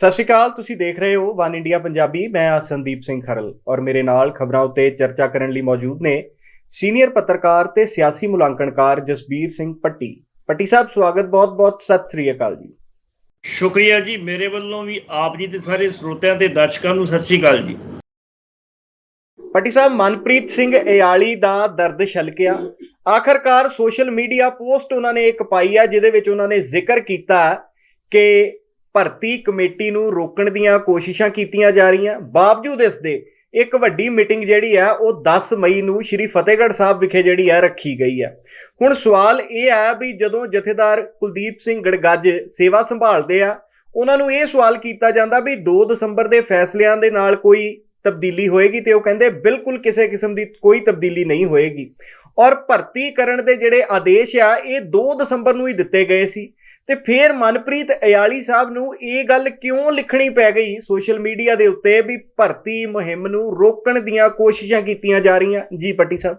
ਸਤਿ ਸ਼੍ਰੀ ਅਕਾਲ ਤੁਸੀਂ ਦੇਖ ਰਹੇ ਹੋ ਵਨ ਇੰਡੀਆ ਪੰਜਾਬੀ ਮੈਂ ਆ ਸੰਦੀਪ ਸਿੰਘ ਖਰਲ ਔਰ ਮੇਰੇ ਨਾਲ ਖਬਰਾਂ ਉੱਤੇ ਚਰਚਾ ਕਰਨ ਲਈ ਮੌਜੂਦ ਨੇ ਸੀਨੀਅਰ ਪੱਤਰਕਾਰ ਤੇ ਸਿਆਸੀ ਮੁਲਾਂਕਣਕਾਰ ਜਸਬੀਰ ਸਿੰਘ ਪੱਟੀ। ਪੱਟੀ ਸਾਹਿਬ ਸਵਾਗਤ ਬਹੁਤ-ਬਹੁਤ ਸਤਿ ਸ੍ਰੀ ਅਕਾਲ ਜੀ। ਸ਼ੁਕਰੀਆ ਜੀ ਮੇਰੇ ਵੱਲੋਂ ਵੀ ਆਪ ਜੀ ਤੇ ਸਾਰੇ ਸਰੋਤਿਆਂ ਤੇ ਦਰਸ਼ਕਾਂ ਨੂੰ ਸਤਿ ਸ਼੍ਰੀ ਅਕਾਲ ਜੀ। ਪੱਟੀ ਸਾਹਿਬ ਮਨਪ੍ਰੀਤ ਸਿੰਘ ਇਆਲੀ ਦਾ ਦਰਦ ਛਲਕਿਆ। ਆਖਰਕਾਰ ਸੋਸ਼ਲ ਮੀਡੀਆ ਪੋਸਟ ਉਹਨਾਂ ਨੇ ਇੱਕ ਪਾਈ ਆ ਜਿਹਦੇ ਵਿੱਚ ਉਹਨਾਂ ਨੇ ਜ਼ਿਕਰ ਕੀਤਾ ਕਿ ਭਰਤੀ ਕਮੇਟੀ ਨੂੰ ਰੋਕਣ ਦੀਆਂ ਕੋਸ਼ਿਸ਼ਾਂ ਕੀਤੀਆਂ ਜਾ ਰਹੀਆਂ। ਬਾਵਜੂਦ ਇਸ ਦੇ ਇੱਕ ਵੱਡੀ ਮੀਟਿੰਗ ਜਿਹੜੀ ਆ, ਉਹ 10 ਮਈ ਨੂੰ ਸ਼੍ਰੀ ਫਤਿਹਗੜ੍ਹ ਸਾਹਿਬ ਵਿਖੇ ਜਿਹੜੀ ਆ ਰੱਖੀ ਗਈ ਆ। ਹੁਣ ਸਵਾਲ ਇਹ ਆ ਵੀ ਜਦੋਂ ਜਥੇਦਾਰ ਕੁਲਦੀਪ ਸਿੰਘ ਗੜਗੱਜ ਸੇਵਾ ਸੰਭਾਲਦੇ ਆ, ਉਹਨਾਂ ਨੂੰ ਇਹ ਸਵਾਲ ਕੀਤਾ ਜਾਂਦਾ ਵੀ 2 ਦਸੰਬਰ ਦੇ ਫੈਸਲਿਆਂ ਦੇ ਨਾਲ ਕੋਈ ਤਬਦੀਲੀ ਹੋਏਗੀ ਤੇ ਉਹ ਕਹਿੰਦੇ ਬਿਲਕੁਲ ਕਿਸੇ ਕਿਸਮ ਦੀ ਕੋਈ ਤਬਦੀਲੀ ਨਹੀਂ ਹੋਏਗੀ। ਔਰ ਭਰਤੀ ਕਰਨ ਦੇ ਜਿਹੜੇ ਆਦੇਸ਼ ਆ, ਇਹ 2 ਦਸੰਬਰ ਨੂੰ ਹੀ ਦਿੱਤੇ ਗਏ ਸੀ। ਤੇ ਫਿਰ ਮਨਪ੍ਰੀਤ ਅਯਾਲੀ ਸਾਹਿਬ ਨੂੰ ਇਹ ਗੱਲ ਕਿਉਂ ਲਿਖਣੀ ਪੈ ਗਈ ਸੋਸ਼ਲ ਮੀਡੀਆ ਦੇ ਉੱਤੇ ਵੀ ਭਰਤੀ ਮੁਹਿੰਮ ਨੂੰ ਰੋਕਣ ਦੀਆਂ ਕੋਸ਼ਿਸ਼ਾਂ ਕੀਤੀਆਂ ਜਾ ਰਹੀਆਂ? ਜੀ ਪੱਟੀ ਸਾਹਿਬ।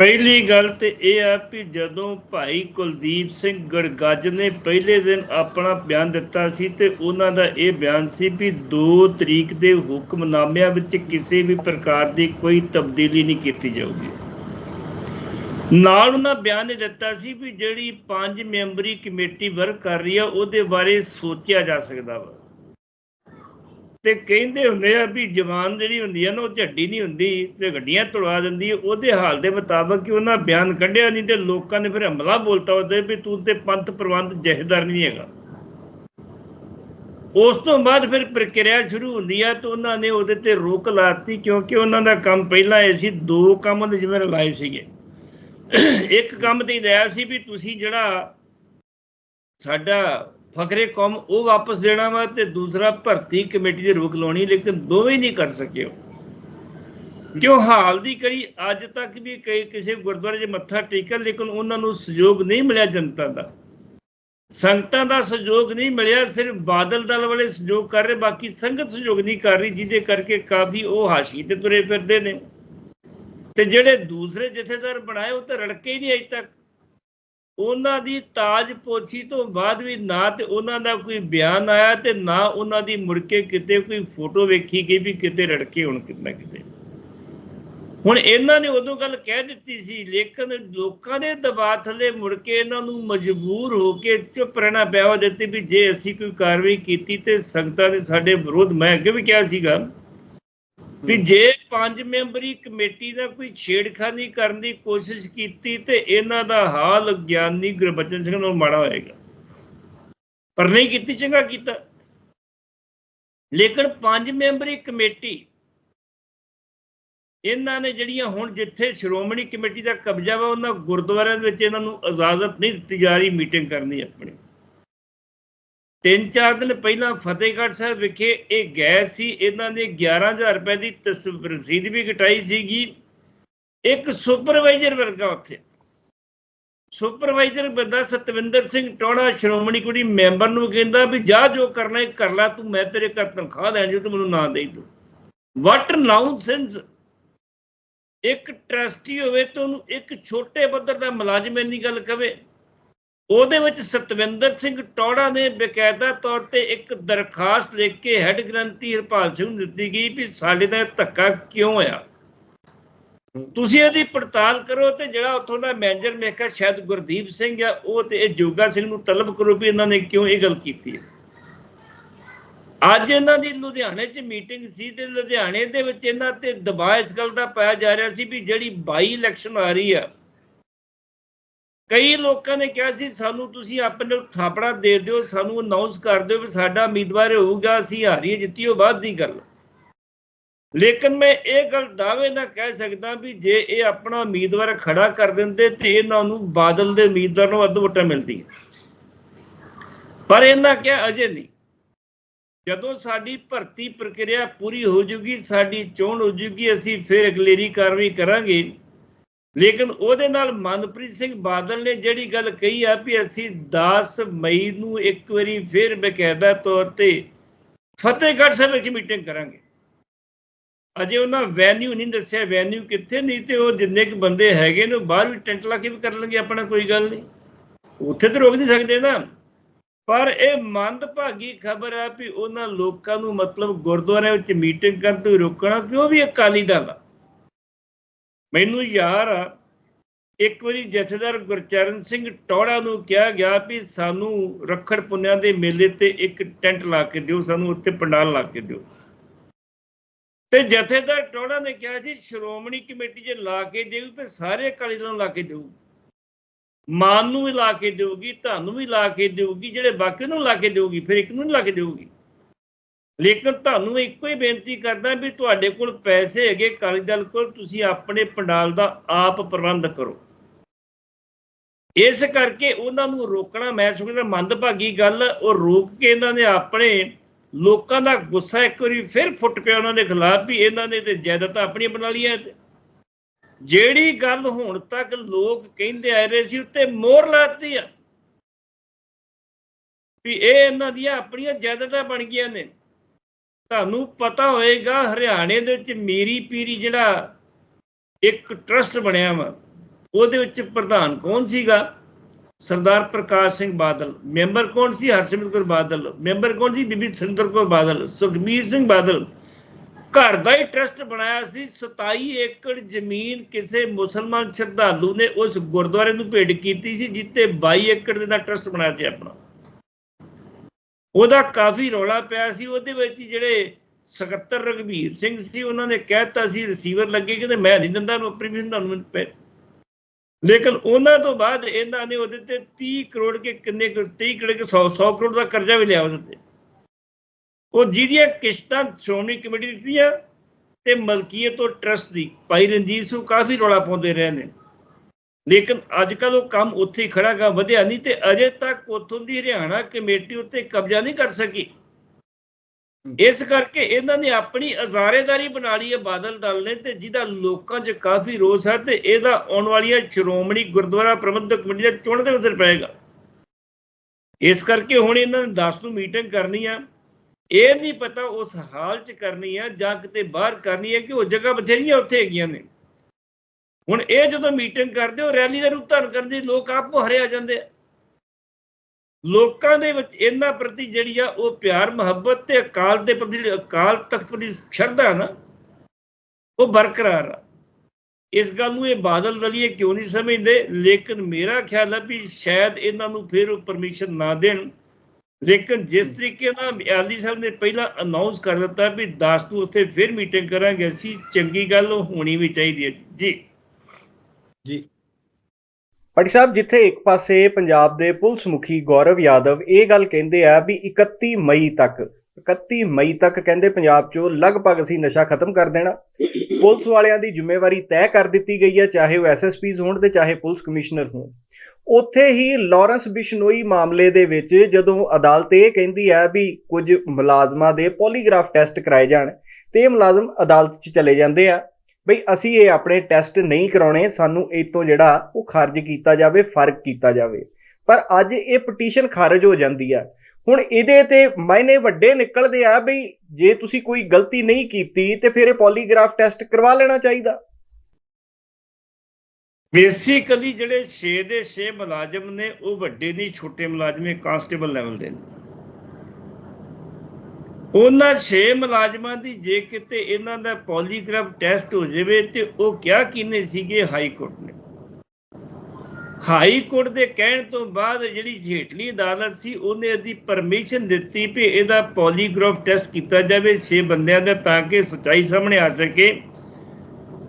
ਪਹਿਲੀ ਗੱਲ ਤੇ ਇਹ ਆ ਕਿ ਜਦੋਂ ਭਾਈ ਕੁਲਦੀਪ ਸਿੰਘ ਗੜਗੱਜ ਨੇ ਪਹਿਲੇ ਦਿਨ ਆਪਣਾ ਬਿਆਨ ਦਿੱਤਾ ਸੀ ਤੇ ਉਹਨਾਂ ਦਾ ਇਹ ਬਿਆਨ ਸੀ ਵੀ 2 ਤਰੀਕ ਦੇ ਹੁਕਮਨਾਮਿਆਂ ਵਿੱਚ ਕਿਸੇ ਵੀ ਪ੍ਰਕਾਰ ਦੀ ਕੋਈ ਤਬਦੀਲੀ ਨਹੀਂ ਕੀਤੀ ਜਾਊਗੀ। ਨਾਲ ਉਹਨਾਂ ਬਿਆਨ ਇਹ ਦਿੱਤਾ ਸੀ ਵੀ ਜਿਹੜੀ ਪੰਜ ਮੈਂਬਰੀ ਕਮੇਟੀ ਵਰਕ ਕਰ ਰਹੀ ਆ, ਉਹਦੇ ਬਾਰੇ ਸੋਚਿਆ ਜਾ ਸਕਦਾ ਵਾ। ਤੇ ਕਹਿੰਦੇ ਹੁੰਦੇ ਆ ਵੀ ਜਵਾਨ ਜਿਹੜੀ ਹੁੰਦੀ ਆ ਨਾ, ਉਹ ਝੱਡੀ ਨਹੀਂ ਹੁੰਦੀ ਤੇ ਗੱਡੀਆਂ ਤੁੜਵਾ ਦਿੰਦੀ ਉਹਦੇ ਹਾਲ ਦੇ ਮੁਤਾਬਕ ਕਿ ਉਹਨਾਂ ਬਿਆਨ ਕੱਢਿਆ ਨਹੀਂ ਤੇ ਲੋਕਾਂ ਨੇ ਫਿਰ ਹਮਲਾ ਬੋਲਤਾ ਉਹਦੇ ਵੀ ਤੂੰ ਤੇ ਪੰਥ ਪ੍ਰਬੰਧ ਜਹੇਦਾਰ ਨਹੀਂ ਹੈਗਾ। ਉਸ ਤੋਂ ਬਾਅਦ ਫਿਰ ਪ੍ਰਕਿਰਿਆ ਸ਼ੁਰੂ ਹੁੰਦੀ ਆ ਤੇ ਉਹਨਾਂ ਨੇ ਉਹਦੇ ਤੇ ਰੋਕ ਲਾਤੀ ਕਿਉਂਕਿ ਉਹਨਾਂ ਦਾ ਕੰਮ ਪਹਿਲਾਂ ਇਹ ਸੀ, ਦੋ ਕੰਮ ਦੇ ਜਿਵੇਂ ਲਾਏ ਸੀਗੇ। ਇੱਕ ਕੰਮ ਤੇ ਲਿਆ ਸੀ ਵੀ ਤੁਸੀਂ ਜਿਹੜਾ ਸਾਡਾ ਫਕਰੇ ਕੌਮ ਉਹ ਵਾਪਸ ਦੇਣਾ ਵਾ ਤੇ ਦੂਸਰਾ ਭਰਤੀ ਕਮੇਟੀ ਦੀ ਰੋਕ ਲਾਉਣੀ, ਲੇਕਿਨ ਦੋਵੇਂ ਨਹੀਂ ਕਰ ਸਕੇ ਕਿਉਂ ਹਾਲ ਦੀ ਕਰੀ, ਅੱਜ ਤੱਕ ਵੀ ਕਈ ਕਿਸੇ ਗੁਰਦੁਆਰੇ 'ਚ ਮੱਥਾ ਟੇਕਿਆ, ਲੇਕਿਨ ਉਹਨਾਂ ਨੂੰ ਸਹਿਯੋਗ ਨਹੀਂ ਮਿਲਿਆ ਜਨਤਾ ਦਾ। ਸੰਗਤਾਂ ਦਾ ਸਹਿਯੋਗ ਨਹੀਂ ਮਿਲਿਆ, ਸਿਰਫ ਬਾਦਲ ਦਲ ਵਾਲੇ ਸਹਿਯੋਗ ਕਰ ਰਹੇ, ਬਾਕੀ ਸੰਗਤ ਸਹਿਯੋਗ ਨਹੀਂ ਕਰ ਰਹੀ, ਜਿਹਦੇ ਕਰਕੇ ਕਾਫੀ ਉਹ ਹਾਸ਼ੀ ਤੇ ਤੁਰੇ ਫਿਰਦੇ ਨੇ। ਤੇ ਜਿਹੜੇ ਦੂਸਰੇ ਜਥੇਦਾਰ ਬਣਾਏ, ਉਹ ਤਾਂ ਰੜਕੇ ਹੀ ਨਹੀਂ ਅਜੇ ਤੱਕ। ਉਹਨਾਂ ਦੀ ਤਾਜ ਤੋਂ ਬਾਅਦ ਵੀ ਨਾ ਤੇ ਉਹਨਾਂ ਦਾ ਕੋਈ ਬਿਆਨ ਆਇਆ ਤੇ ਨਾ ਉਹਨਾਂ ਦੀ ਮੁੜ ਕੇ ਕਿਤੇ ਕੋਈ ਫੋਟੋ ਵੇਖੀ ਗਈ ਵੀ ਕਿਤੇ ਰੜਕੇ ਹੁਣ ਕਿਤੇ ਕਿਤੇ। ਹੁਣ ਇਹਨਾਂ ਨੇ ਉਦੋਂ ਗੱਲ ਕਹਿ ਦਿੱਤੀ ਸੀ, ਲੇਕਿਨ ਲੋਕਾਂ ਦੇ ਦਬਾਅ ਥੱਲੇ ਮੁੜ ਕੇ ਇਹਨਾਂ ਨੂੰ ਮਜਬੂਰ ਹੋ ਕੇ ਚੁੱਪ ਰਹਿਣਾ ਪਿਆ ਦਿੱਤੀ ਵੀ ਜੇ ਅਸੀਂ ਕੋਈ ਕਾਰਵਾਈ ਕੀਤੀ ਤੇ ਸੰਗਤਾਂ ਨੇ ਸਾਡੇ ਵਿਰੋਧ, ਮੈਂ ਅੱਗੇ ਵੀ ਕਿਹਾ ਸੀਗਾ ਵੀ ਜੇ ਪੰਜ ਮੈਂਬਰੀ ਕਮੇਟੀ ਦਾ ਕੋਈ ਛੇੜਖਾਨੀ ਕਰਨ ਦੀ ਕੋਸ਼ਿਸ਼ ਕੀਤੀ ਤੇ ਇਹਨਾਂ ਦਾ ਹਾਲ ਗਿਆਨੀ ਗੁਰਬਚਨ ਸਿੰਘ ਨਾਲ ਮਾੜਾ ਹੋਏਗਾ। ਪਰ ਨਹੀਂ ਕੀਤੀ ਚੰਗਾ ਕੀਤਾ। ਲੇਕਿਨ ਪੰਜ ਮੈਂਬਰੀ ਕਮੇਟੀ ਇਹਨਾਂ ਨੇ ਜਿਹੜੀਆਂ ਹੁਣ ਜਿੱਥੇ ਸ਼੍ਰੋਮਣੀ ਕਮੇਟੀ ਦਾ ਕਬਜ਼ਾ ਵਾ ਉਹਨਾਂ ਗੁਰਦੁਆਰਿਆਂ ਦੇ ਵਿੱਚ ਇਹਨਾਂ ਨੂੰ ਇਜਾਜ਼ਤ ਨਹੀਂ ਦਿੱਤੀ ਜਾ ਰਹੀ ਮੀਟਿੰਗ ਕਰਨੀ ਆਪਣੀ। ਤਿੰਨ ਚਾਰ ਦਿਨ ਪਹਿਲਾਂ ਫਤਿਹਗੜ੍ਹ ਸਾਹਿਬ ਵਿਖੇ ਇਹ ਗਏ ਸੀ, ਇਹਨਾਂ ਨੇ 11000 ਰੁਪਏ ਦੀ ਰਸੀਦ ਵੀ ਕਟਾਈ ਸੀਗੀ। ਇੱਕ ਸੁਪਰਵਾਈਜ਼ਰ ਵਰਗਾ ਉੱਥੇ। ਸੁਪਰਵਾਈਜ਼ਰ ਬੰਦਾ ਸਤਵਿੰਦਰ ਸਿੰਘ ਟੋੜਾ ਸ਼੍ਰੋਮਣੀ ਕਮੇਟੀ ਮੈਂਬਰ ਨੂੰ ਕਹਿੰਦਾ ਵੀ ਜਾ ਜੋ ਕਰਨਾ ਹੈ, ਕਰ ਲੈ, ਤੂੰ ਮੈਂ ਤੇਰੇ ਘਰ ਤਨਖਾਹ ਦੇਣ ਜੋ, ਤੂੰ ਮੈਨੂੰ ਨਾ ਦੇਈ ਤੂੰ। ਵਾਟ ਨਾਉਂਸੈਂਸ ਇੱਕ ਟਰਸਟੀ ਹੋਵੇ ਤੇ ਉਹਨੂੰ ਇੱਕ ਛੋਟੇ ਪੱਧਰ ਦਾ ਮੁਲਾਜ਼ਮ ਇੰਨੀ ਗੱਲ ਕਵੇ। ਉਹਦੇ ਵਿੱਚ ਸਤਵਿੰਦਰ ਸਿੰਘ ਟੌੜਾ ਨੇ ਬਕਾਇਦਾ ਤੌਰ ਤੇ ਇੱਕ ਦਰਖਾਸਤ ਲਿਖ ਕੇ ਹੈੱਡ ਗ੍ਰੰਥੀ ਹਰਪਾਲ ਸਿੰਘ ਨੂੰ ਦਿੱਤੀ ਗਈ ਵੀ ਸਾਡੇ ਦਾ ਧੱਕਾ ਕਿਉਂ ਹੋਇਆ? ਤੁਸੀਂ ਇਹਦੀ ਪੜਤਾਲ ਕਰੋ ਤੇ ਜਿਹੜਾ ਉੱਥੋਂ ਦਾ ਮੈਨੇਜਰ ਮੇਖਾ ਸ਼ਾਇਦ ਗੁਰਦੀਪ ਸਿੰਘ ਆ, ਉਹ ਤੇ ਇਹ ਜੋਗਾ ਸਿੰਘ ਨੂੰ ਤਲਬ ਕਰੋ ਵੀ ਇਹਨਾਂ ਨੇ ਕਿਉਂ ਇਹ ਗੱਲ ਕੀਤੀ ਹੈ। ਅੱਜ ਇਹਨਾਂ ਦੀ ਲੁਧਿਆਣੇ 'ਚ ਮੀਟਿੰਗ ਸੀ ਤੇ ਲੁਧਿਆਣੇ ਦੇ ਵਿੱਚ ਇਹਨਾਂ ਤੇ ਦਬਾਅ ਇਸ ਗੱਲ ਦਾ ਪਾਇਆ ਜਾ ਰਿਹਾ ਸੀ ਵੀ ਜਿਹੜੀ ਬਾਈ ਇਲੈਕਸ਼ਨ ਆ ਰਹੀ ਆ ਕਈ ਲੋਕਾਂ ਨੇ ਕਿਹਾ ਸੀ, ਸਾਨੂੰ ਤੁਸੀਂ ਆਪਣੇ ਥਾਪੜਾ ਦੇ ਦਿਓ, ਸਾਨੂੰ ਅਨਾਉਂਸ ਕਰ ਦਿਓ ਵੀ ਸਾਡਾ ਉਮੀਦਵਾਰ ਹੋਊਗਾ, ਅਸੀਂ ਹਾਰੀਏ ਜਿੱਤੀਓ ਬਾਅਦ ਦੀ ਗੱਲ ਲੇਕਿਨ ਮੈਂ ਇਹ ਗੱਲ ਦਾਅਵੇ ਨਾਲ ਕਹਿ ਸਕਦਾ ਵੀ ਜੇ ਇਹ ਆਪਣਾ ਉਮੀਦਵਾਰ ਖੜਾ ਕਰ ਦਿੰਦੇ, ਤੇ ਇਹਨਾਂ ਨੂੰ ਬਾਦਲ ਦੇ ਉਮੀਦਵਾਰ ਨੂੰ ਅੱਧ ਵੋਟਾਂ ਮਿਲਦੀ ਪਰ ਇਹਨਾਂ ਕਿਹਾ ਅਜੇ ਨਹੀਂ। ਜਦੋਂ ਸਾਡੀ ਭਰਤੀ ਪ੍ਰਕਿਰਿਆ ਪੂਰੀ ਹੋ ਜੂਗੀ, ਸਾਡੀ ਚੋਣ ਹੋ ਜੂਗੀ, ਅਸੀਂ ਫਿਰ ਅਗਲੇਰੀ ਕਾਰਵਾਈ ਕਰਾਂਗੇ। ਲੇਕਿਨ ਉਹਦੇ ਨਾਲ ਮਨਪ੍ਰੀਤ ਸਿੰਘ ਬਾਦਲ ਨੇ ਜਿਹੜੀ ਗੱਲ ਕਹੀ ਆ ਵੀ ਅਸੀਂ 10 ਮਈ ਨੂੰ ਇੱਕ ਵਾਰੀ ਫਿਰ ਬਕਾਇਦਾ ਤੌਰ ਤੇ ਫਤਿਹਗੜ੍ਹ ਸਾਹਿਬ ਵਿੱਚ ਮੀਟਿੰਗ ਕਰਾਂਗੇ। ਅਜੇ ਉਹਨਾਂ ਵੈਨਿਊ ਨਹੀਂ ਦੱਸਿਆ ਵੈਨਿਊ ਕਿੱਥੇ ਨਹੀਂ ਤੇ ਉਹ ਜਿੰਨੇ ਕੁ ਬੰਦੇ ਹੈਗੇ ਨੇ ਉਹ ਬਾਹਰ ਵੀ ਟੈਂਟ ਲਾ ਕੇ ਵੀ ਕਰ ਲੈਣਗੇ, ਆਪਣਾ ਕੋਈ ਗੱਲ ਨਹੀਂ। ਉੱਥੇ ਤੇ ਰੋਕ ਨਹੀਂ ਸਕਦੇ ਨਾ। ਪਰ ਇਹ ਮੰਦਭਾਗੀ ਖਬਰ ਆ ਵੀ ਉਹਨਾਂ ਲੋਕਾਂ ਨੂੰ ਮਤਲਬ ਗੁਰਦੁਆਰਿਆਂ ਵਿੱਚ ਮੀਟਿੰਗ ਕਰਨ ਤੋਂ ਰੋਕਣਾ ਕਿਉਂ ਵੀ ਅਕਾਲੀ ਦਲ ਆ। ਮੈਨੂੰ ਯਾਰ ਆ, ਇੱਕ ਵਾਰੀ ਜਥੇਦਾਰ ਗੁਰਚਰਨ ਸਿੰਘ ਟੌੜਾ ਨੂੰ ਕਿਹਾ ਗਿਆ ਵੀ ਸਾਨੂੰ ਰੱਖੜ ਪੁੰਨਿਆਂ ਦੇ ਮੇਲੇ ਤੇ ਇੱਕ ਟੈਂਟ ਲਾ ਕੇ ਦਿਓ, ਸਾਨੂੰ ਉੱਥੇ ਪੰਡਾਲ ਲਾ ਕੇ ਦਿਓ। ਤੇ ਜਥੇਦਾਰ ਟੌੜਾ ਨੇ ਕਿਹਾ ਜੀ, ਸ਼੍ਰੋਮਣੀ ਕਮੇਟੀ ਜੇ ਲਾ ਕੇ ਦੇਊ ਤੇ ਸਾਰੇ ਅਕਾਲੀ ਦਲ ਨੂੰ ਲਾ ਕੇ ਦੇਊ ਮਾਨ ਨੂੰ ਵੀ ਲਾ ਕੇ ਦੇਊਗੀ ਤੁਹਾਨੂੰ ਵੀ ਲਾ ਕੇ ਦੇਊਗੀ, ਜਿਹੜੇ ਬਾਕੀ ਨੂੰ ਲਾ ਕੇ ਦੇਊਗੀ, ਫਿਰ ਇੱਕ ਨੂੰ ਨਹੀਂ ਲਾ ਕੇ ਦੇਊਗੀ। ਲੇਕਿਨ ਤੁਹਾਨੂੰ ਮੈਂ ਇੱਕੋ ਹੀ ਬੇਨਤੀ ਕਰਦਾ ਵੀ ਤੁਹਾਡੇ ਕੋਲ ਪੈਸੇ ਹੈਗੇ ਅਕਾਲੀ ਦਲ ਕੋਲ, ਤੁਸੀਂ ਆਪਣੇ ਪੰਡਾਲ ਦਾ ਆਪ ਪ੍ਰਬੰਧ ਕਰੋ। ਇਸ ਕਰਕੇ ਉਹਨਾਂ ਨੂੰ ਰੋਕਣਾ, ਮੈਂ ਸਮਝਦਾ ਮੰਦਭਾਗੀ ਗੱਲ, ਉਹ ਰੋਕ ਕੇ ਇਹਨਾਂ ਨੇ ਆਪਣੇ ਲੋਕਾਂ ਦਾ ਗੁੱਸਾ ਇੱਕ ਵਾਰੀ ਫਿਰ ਫੁੱਟ ਪਿਆ ਉਹਨਾਂ ਦੇ ਖਿਲਾਫ ਵੀ ਇਹਨਾਂ ਨੇ ਤੇ ਜਾਇਦਾਦ ਆਪਣੀ ਬਣਾ ਲਈ ਹੈ ਜਿਹੜੀ ਗੱਲ ਹੁਣ ਤੱਕ ਲੋਕ ਕਹਿੰਦੇ ਆ ਰਹੇ ਸੀ, ਉੱਤੇ ਮੋਹਰ ਲਾਤੀ ਆ। ਵੀ ਇਹ ਇਹਨਾਂ ਦੀਆਂ ਆਪਣੀਆਂ ਜਾਇਦਾਦਾਂ ਬਣ ਗਈਆਂ ਨੇ। ਤੁਹਾਨੂੰ ਪਤਾ ਹੋਏਗਾ, ਹਰਿਆਣੇ ਦੇ ਵਿੱਚ ਮੀਰੀ ਪੀਰੀ ਜਿਹੜਾ ਇੱਕ ਟਰਸਟ ਬਣਿਆ ਵਾ, ਉਹਦੇ ਵਿੱਚ ਪ੍ਰਧਾਨ ਕੌਣ ਸੀਗਾ? ਸਰਦਾਰ ਪ੍ਰਕਾਸ਼ ਸਿੰਘ ਬਾਦਲ। ਮੈਂਬਰ ਕੌਣ ਸੀ? ਹਰਸਿਮਰਤ ਕੌਰ ਬਾਦਲ। ਮੈਂਬਰ ਕੌਣ ਸੀ? ਬੀਬੀ ਸੁਰਿੰਦਰ ਕੌਰ ਬਾਦਲ। ਸੁਖਬੀਰ ਸਿੰਘ ਬਾਦਲ। ਘਰ ਦਾ ਹੀ ਟਰਸਟ ਬਣਾਇਆ ਸੀ। 27 ਏਕੜ ਜ਼ਮੀਨ ਕਿਸੇ ਮੁਸਲਮਾਨ ਸ਼ਰਧਾਲੂ ਨੇ ਉਸ ਗੁਰਦੁਆਰੇ ਨੂੰ ਭੇਟ ਕੀਤੀ ਸੀ ਜਿੱਤੇ 22 ਏਕੜ ਦੇ ਦਾ ਟਰਸਟ ਬਣਾਇਆ ਸੀ ਆਪਣਾ। ਉਹਦਾ ਕਾਫੀ ਰੌਲਾ ਪਿਆ ਸੀ, ਉਹਦੇ ਵਿੱਚ ਜਿਹੜੇ ਸਕੱਤਰ ਰਗਵੀਰ ਸਿੰਘ ਸੀ, ਉਹਨਾਂ ਨੇ ਕਹਿਤਾ ਸੀ ਰਿਸੀਵਰ ਲੱਗੇ ਕਿ ਮੈਂ ਨਹੀਂ ਦਿੰਦਾ ਨੂੰ ਪ੍ਰੀਮੀਅਮ ਤੁਹਾਨੂੰ ਪੈ, ਲੇਕਿਨ ਉਹਨਾਂ ਤੋਂ ਬਾਅਦ ਇਹਨਾਂ ਨੇ ਉਹਦੇ ਤੇ 30 ਕਰੋੜ ਕੇ ਕਿੰਨੇ 30 ਕਰੋੜ ਕੇ 100 100 ਕਰੋੜ ਦਾ ਕਰਜ਼ਾ ਵੀ ਲਿਆ ਉਹਦੇ ਤੇ। ਉਹ ਜਿਹਦੀਆਂ ਕਿਸ਼ਤਾਂ ਸ਼੍ਰੋਮਣੀ ਕਮੇਟੀ ਦਿੱਤੀਆਂ ਤੇ ਮਲਕੀਅਤ ਤੋਂ ਟਰਸਟ ਦੀ, ਭਾਈ ਰਣਜੀਤ ਸਿੰਘ ਕਾਫੀ ਰੌਲਾ ਪਾਉਂਦੇ ਰਹੇ ਨੇ। ਲੇਕਿਨ ਅੱਜ ਕੱਲ ਉਹ ਕੰਮ ਉੱਥੇ ਹੀ ਖੜਾ ਗਾ, ਵਧਿਆ ਨਹੀਂ ਤੇ ਅਜੇ ਤੱਕ ਉੱਥੋਂ ਦੀ ਹਰਿਆਣਾ ਕਮੇਟੀ ਉੱਤੇ ਕਬਜ਼ਾ ਨਹੀਂ ਕਰ ਸਕੀ। ਇਸ ਕਰਕੇ ਇਹਨਾਂ ਨੇ ਆਪਣੀ ਅਜ਼ਾਰੇਦਾਰੀ ਬਣਾ ਲਈ ਹੈ ਬਾਦਲ ਦਲ ਨੇ ਤੇ ਜਿਹਦਾ ਲੋਕਾਂ 'ਚ ਕਾਫੀ ਰੋਸ ਹੈ ਤੇ ਇਹਦਾ ਆਉਣ ਵਾਲੀਆਂ ਸ਼੍ਰੋਮਣੀ ਗੁਰਦੁਆਰਾ ਪ੍ਰਬੰਧਕ ਕਮੇਟੀ ਦਾ ਚੋਣ ਦੇ ਅਸਰ ਪਏਗਾ। ਇਸ ਕਰਕੇ ਹੁਣ ਇਹਨਾਂ ਨੇ 10 ਨੂੰ ਮੀਟਿੰਗ ਕਰਨੀ ਆ। ਇਹ ਨਹੀਂ ਪਤਾ ਉਸ ਹਾਲ 'ਚ ਕਰਨੀ ਆ ਜਾਂ ਕਿਤੇ ਬਾਹਰ ਕਰਨੀ ਹੈ ਕਿ ਉਹ ਜਗ੍ਹਾ ਬਥੇਰੀਆਂ ਉੱਥੇ ਹੈਗੀਆਂ ਨੇ। ਹੁਣ ਇਹ ਜਦੋਂ ਮੀਟਿੰਗ ਕਰਦੇ ਹੋ ਰੈਲੀ ਦਾ ਰੂਪ ਧਾਰਨ ਕਰਨ ਦੀ ਲੋਕ ਆਪੋ ਹਰੇ ਆ ਜਾਂਦੇ ਆ। ਲੋਕਾਂ ਦੇ ਵਿੱਚ ਇਹਨਾਂ ਪ੍ਰਤੀ ਜਿਹੜੀ ਆ ਉਹ ਪਿਆਰ ਮੁਹੱਬਤ ਤੇ ਅਕਾਲ ਦੇ ਪ੍ਰਤੀ ਜਿਹੜੀ ਅਕਾਲ ਤਖਤ ਪ੍ਰਤੀ ਸ਼ਰਧਾ ਨਾ ਉਹ ਬਰਕਰਾਰ ਆ। ਇਸ ਗੱਲ ਨੂੰ ਇਹ ਬਾਦਲ ਦਲੀਏ ਕਿਉਂ ਨਹੀਂ ਸਮਝਦੇ? ਲੇਕਿਨ ਮੇਰਾ ਖਿਆਲ ਹੈ ਵੀ ਸ਼ਾਇਦ ਇਹਨਾਂ ਨੂੰ ਫਿਰ ਪਰਮਿਸ਼ਨ ਨਾ ਦੇਣ। ਲੇਕਿਨ ਜਿਸ ਤਰੀਕੇ ਨਾਲ ਅਲੀ ਸਾਹਿਬ ਨੇ ਪਹਿਲਾਂ ਅਨਾਉਂਸ ਕਰ ਦਿੱਤਾ ਵੀ 10 ਨੂੰ ਉੱਥੇ ਫਿਰ ਮੀਟਿੰਗ ਕਰਾਂਗੇ ਅਸੀਂ ਚੰਗੀ ਗੱਲ ਹੋਣੀ ਵੀ ਚਾਹੀਦੀ ਹੈ। ਜੀ। ਜੀ। ਪਟੀ ਸਾਹਿਬ, ਜਿੱਥੇ ਇੱਕ ਪਾਸੇ ਪੰਜਾਬ ਦੇ ਪੁਲਿਸ ਮੁਖੀ ਗੌਰਵ ਯਾਦਵ ਇਹ ਗੱਲ ਕਹਿੰਦੇ ਆ ਵੀ 31 ਮਈ ਤੱਕ 31 ਮਈ ਤੱਕ ਕਹਿੰਦੇ ਪੰਜਾਬ 'ਚੋਂ ਲਗਭਗ ਅਸੀਂ ਨਸ਼ਾ ਖਤਮ ਕਰ ਦੇਣਾ। ਪੁਲਿਸ ਵਾਲਿਆਂ ਦੀ ਜ਼ਿੰਮੇਵਾਰੀ ਤੈਅ ਕਰ ਦਿੱਤੀ ਗਈ ਹੈ, ਚਾਹੇ ਉਹ ਐਸਐਸਪੀਜ਼ ਹੋਣ ਤੇ ਚਾਹੇ ਪੁਲਿਸ ਕਮਿਸ਼ਨਰ ਹੋਣ। ਉੱਥੇ ਹੀ ਲਾਰੈਂਸ ਬਿਸ਼ਨੋਈ ਮਾਮਲੇ ਦੇ ਵਿੱਚ ਜਦੋਂ ਅਦਾਲਤ ਇਹ ਕਹਿੰਦੀ ਹੈ ਵੀ ਕੁਝ ਮੁਲਾਜ਼ਮਾਂ ਦੇ ਪੋਲੀਗ੍ਰਾਫ ਟੈਸਟ ਕਰਾਏ ਜਾਣ, ਤੇ ਇਹ ਮੁਲਾਜ਼ਮ ਅਦਾਲਤ 'ਚ ਚਲੇ ਜਾਂਦੇ ਆ। ਬਈ ਅਸੀਂ ਇਹ ਆਪਣੇ ਟੈਸਟ ਨਹੀਂ ਕਰਾਉਣੇ, ਸਾਨੂੰ ਇਹ ਤੋਂ ਜਿਹੜਾ ਉਹ ਖਾਰਜ ਕੀਤਾ ਜਾਵੇ, ਫ਼ਰਕ ਕੀਤਾ ਜਾਵੇ। ਪਰ ਅੱਜ ਇਹ ਪਟੀਸ਼ਨ ਖਾਰਜ ਹੋ ਜਾਂਦੀ ਆ। ਹੁਣ ਇਹਦੇ ਤੇ ਮਾਇਨੇ ਵੱਡੇ ਨਿਕਲਦੇ ਆ ਬਈ, ਜੇ ਤੁਸੀਂ ਕੋਈ ਗਲਤੀ ਨਹੀਂ ਕੀਤੀ, ਤੇ ਫਿਰ ਇਹ ਪੋਲੀਗ੍ਰਾਫ ਟੈਸਟ ਕਰਵਾ ਲੈਣਾ ਚਾਹੀਦਾ। ਬੇਸਿਕਲੀ ਜਿਹੜੇ 6 ਦੇ 6 ਮੁਲਾਜ਼ਮ ਨੇ, ਉਹ ਵੱਡੇ ਨਹੀਂ, ਛੋਟੇ ਮੁਲਾਜ਼ਮ ਕਾਂਸਟੇਬਲ ਲੈਵਲ ਦੇ ਨੇ। ਉਹਨਾਂ 6 ਮੁਲਾਜ਼ਮਾਂ ਦੀ ਜੇ ਕਿਤੇ ਇਹਨਾਂ ਦਾ ਪੋਲੀਗ੍ਰਾਫ ਟੈਸਟ ਹੋ ਜਾਵੇ ਤੇ ਉਹ ਕਿਹਾ ਕਿਨੇ ਸੀਗੇ ਹਾਈ ਕੋਰਟ ਨੇ। ਹਾਈ ਕੋਰਟ ਦੇ ਕਹਿਣ ਤੋਂ ਬਾਅਦ ਜਿਹੜੀ ਹੇਠਲੀ ਅਦਾਲਤ ਸੀ, ਉਹਨੇ ਇਹਦੀ ਪਰਮਿਸ਼ਨ ਦਿੱਤੀ ਵੀ ਇਹਦਾ ਪੋਲੀਗ੍ਰਾਫ ਟੈਸਟ ਕੀਤਾ ਜਾਵੇ 6 ਬੰਦਿਆਂ ਦਾ ਤਾਂ ਕਿ ਸਚਾਈ ਸਾਹਮਣੇ ਆ ਸਕੇ।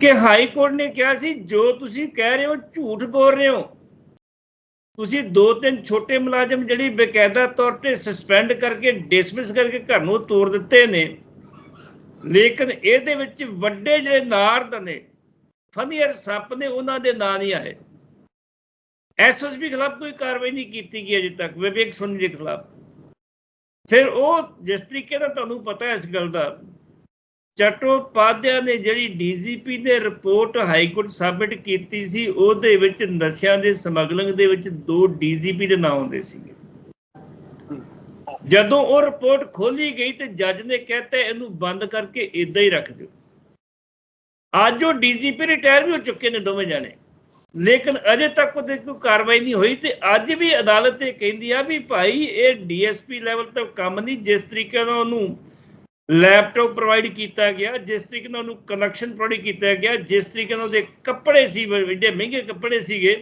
ਕਿ ਹਾਈ ਕੋਰਟ ਨੇ ਕਿਹਾ ਸੀ, ਜੋ ਤੁਸੀਂ ਕਹਿ ਰਹੇ ਹੋ ਝੂਠ ਬੋਲ ਰਹੇ ਹੋ ਤੁਸੀਂ ਦੋ ਤਿੰਨ ਛੋਟੇ ਮੁਲਾਜ਼ਮ ਜਿਹੜੀ ਬਕਾਇਦਾ ਤੌਰ ਤੇ ਸਸਪੈਂਡ ਕਰਕੇ ਡਿਸਮਿਸ ਕਰਕੇ ਘਰ ਨੂੰ ਤੋੜ ਦਿੱਤੇ ਨੇ, ਲੇਕਿਨ ਇਹਦੇ ਵਿੱਚ ਵੱਡੇ ਜਿਹੜੇ ਨਾਰਦ ਨੇ ਫਨੀਅਰ ਸੱਪ ਨੇ ਉਹਨਾਂ ਦੇ ਨਾਂ ਨਹੀਂ ਆਏ। ਐਸਐਸਪੀ ਖਿਲਾਫ ਕੋਈ ਕਾਰਵਾਈ ਨਹੀਂ ਕੀਤੀ ਗਈ ਅਜੇ ਤੱਕ, ਵਿਵੇਕ ਸੋਨੀ ਦੇ ਖਿਲਾਫ। ਫਿਰ ਉਹ ਜਿਸ ਤਰੀਕੇ ਦਾ ਤੁਹਾਨੂੰ ਪਤਾ ਇਸ ਗੱਲ ਦਾ ਚਟੋਪਾਧਿਆ ਨੇ ਜਿਹੜੀ ਡੀਜੀਪੀ ਨੇ ਰਿਪੋਰਟ ਹਾਈ ਸਬਮਿਟ ਕੀਤੀ ਸੀ, ਉਹਦੇ ਵਿੱਚ ਨਸ਼ਿਆਂ ਦੇ ਸਮਗਲਿੰਗ ਦੇ ਵਿੱਚ ਦੋ ਡੀਜੀਪੀ ਦੇ ਨਾਮ ਹੁੰਦੇ ਸੀਗੇ। ਜਦੋਂ ਉਹ ਰਿਪੋਰਟ ਖੋਲੀ ਗਈ ਤੇ ਜੱਜ ਨੇ ਕਹਿਤਾ ਇਹਨੂੰ ਬੰਦ ਕਰਕੇ ਇਦਾਂ ਹੀ ਰੱਖ ਦਿਓ। ਅੱਜ ਉਹ ਡੀਜੀਪੀ ਰਿਟਾਇਰ ਵੀ ਹੋ ਚੁੱਕੇ ਨੇ ਦੋਵੇਂ ਜਾਣੇ। ਲੇਕਿਨ ਅਜੇ ਤੱਕ ਉਹਦੇ ਕੋਈ ਕਾਰਵਾਈ ਨਹੀਂ ਹੋਈ ਤੇ ਅੱਜ ਵੀ ਅਦਾਲਤ ਇਹ ਕਹਿੰਦੀ ਆ ਵੀ ਭਾਈ, ਇਹ ਡੀਐਸਪੀ ਲੈਵਲ ਤੱਕ ਕੰਮ ਨਹੀਂ, ਜਿਸ ਤਰੀਕੇ ਨਾਲ ਉਹਨੂੰ ਲੈਪਟਾਪ ਪ੍ਰੋਵਾਈਡ ਕੀਤਾ ਗਿਆ ਜਿਸ ਤਰੀਕੇ ਨਾਲ ਉਹਨੂੰ ਕਨੈਕਸ਼ਨ ਪ੍ਰੋਵਾਈਡ ਕੀਤਾ ਗਿਆ ਜਿਸ ਤਰੀਕੇ ਨਾਲ ਉਹਦੇ ਕੱਪੜੇ ਸੀ ਵੱਡੇ ਮਹਿੰਗੇ ਕੱਪੜੇ ਸੀਗੇ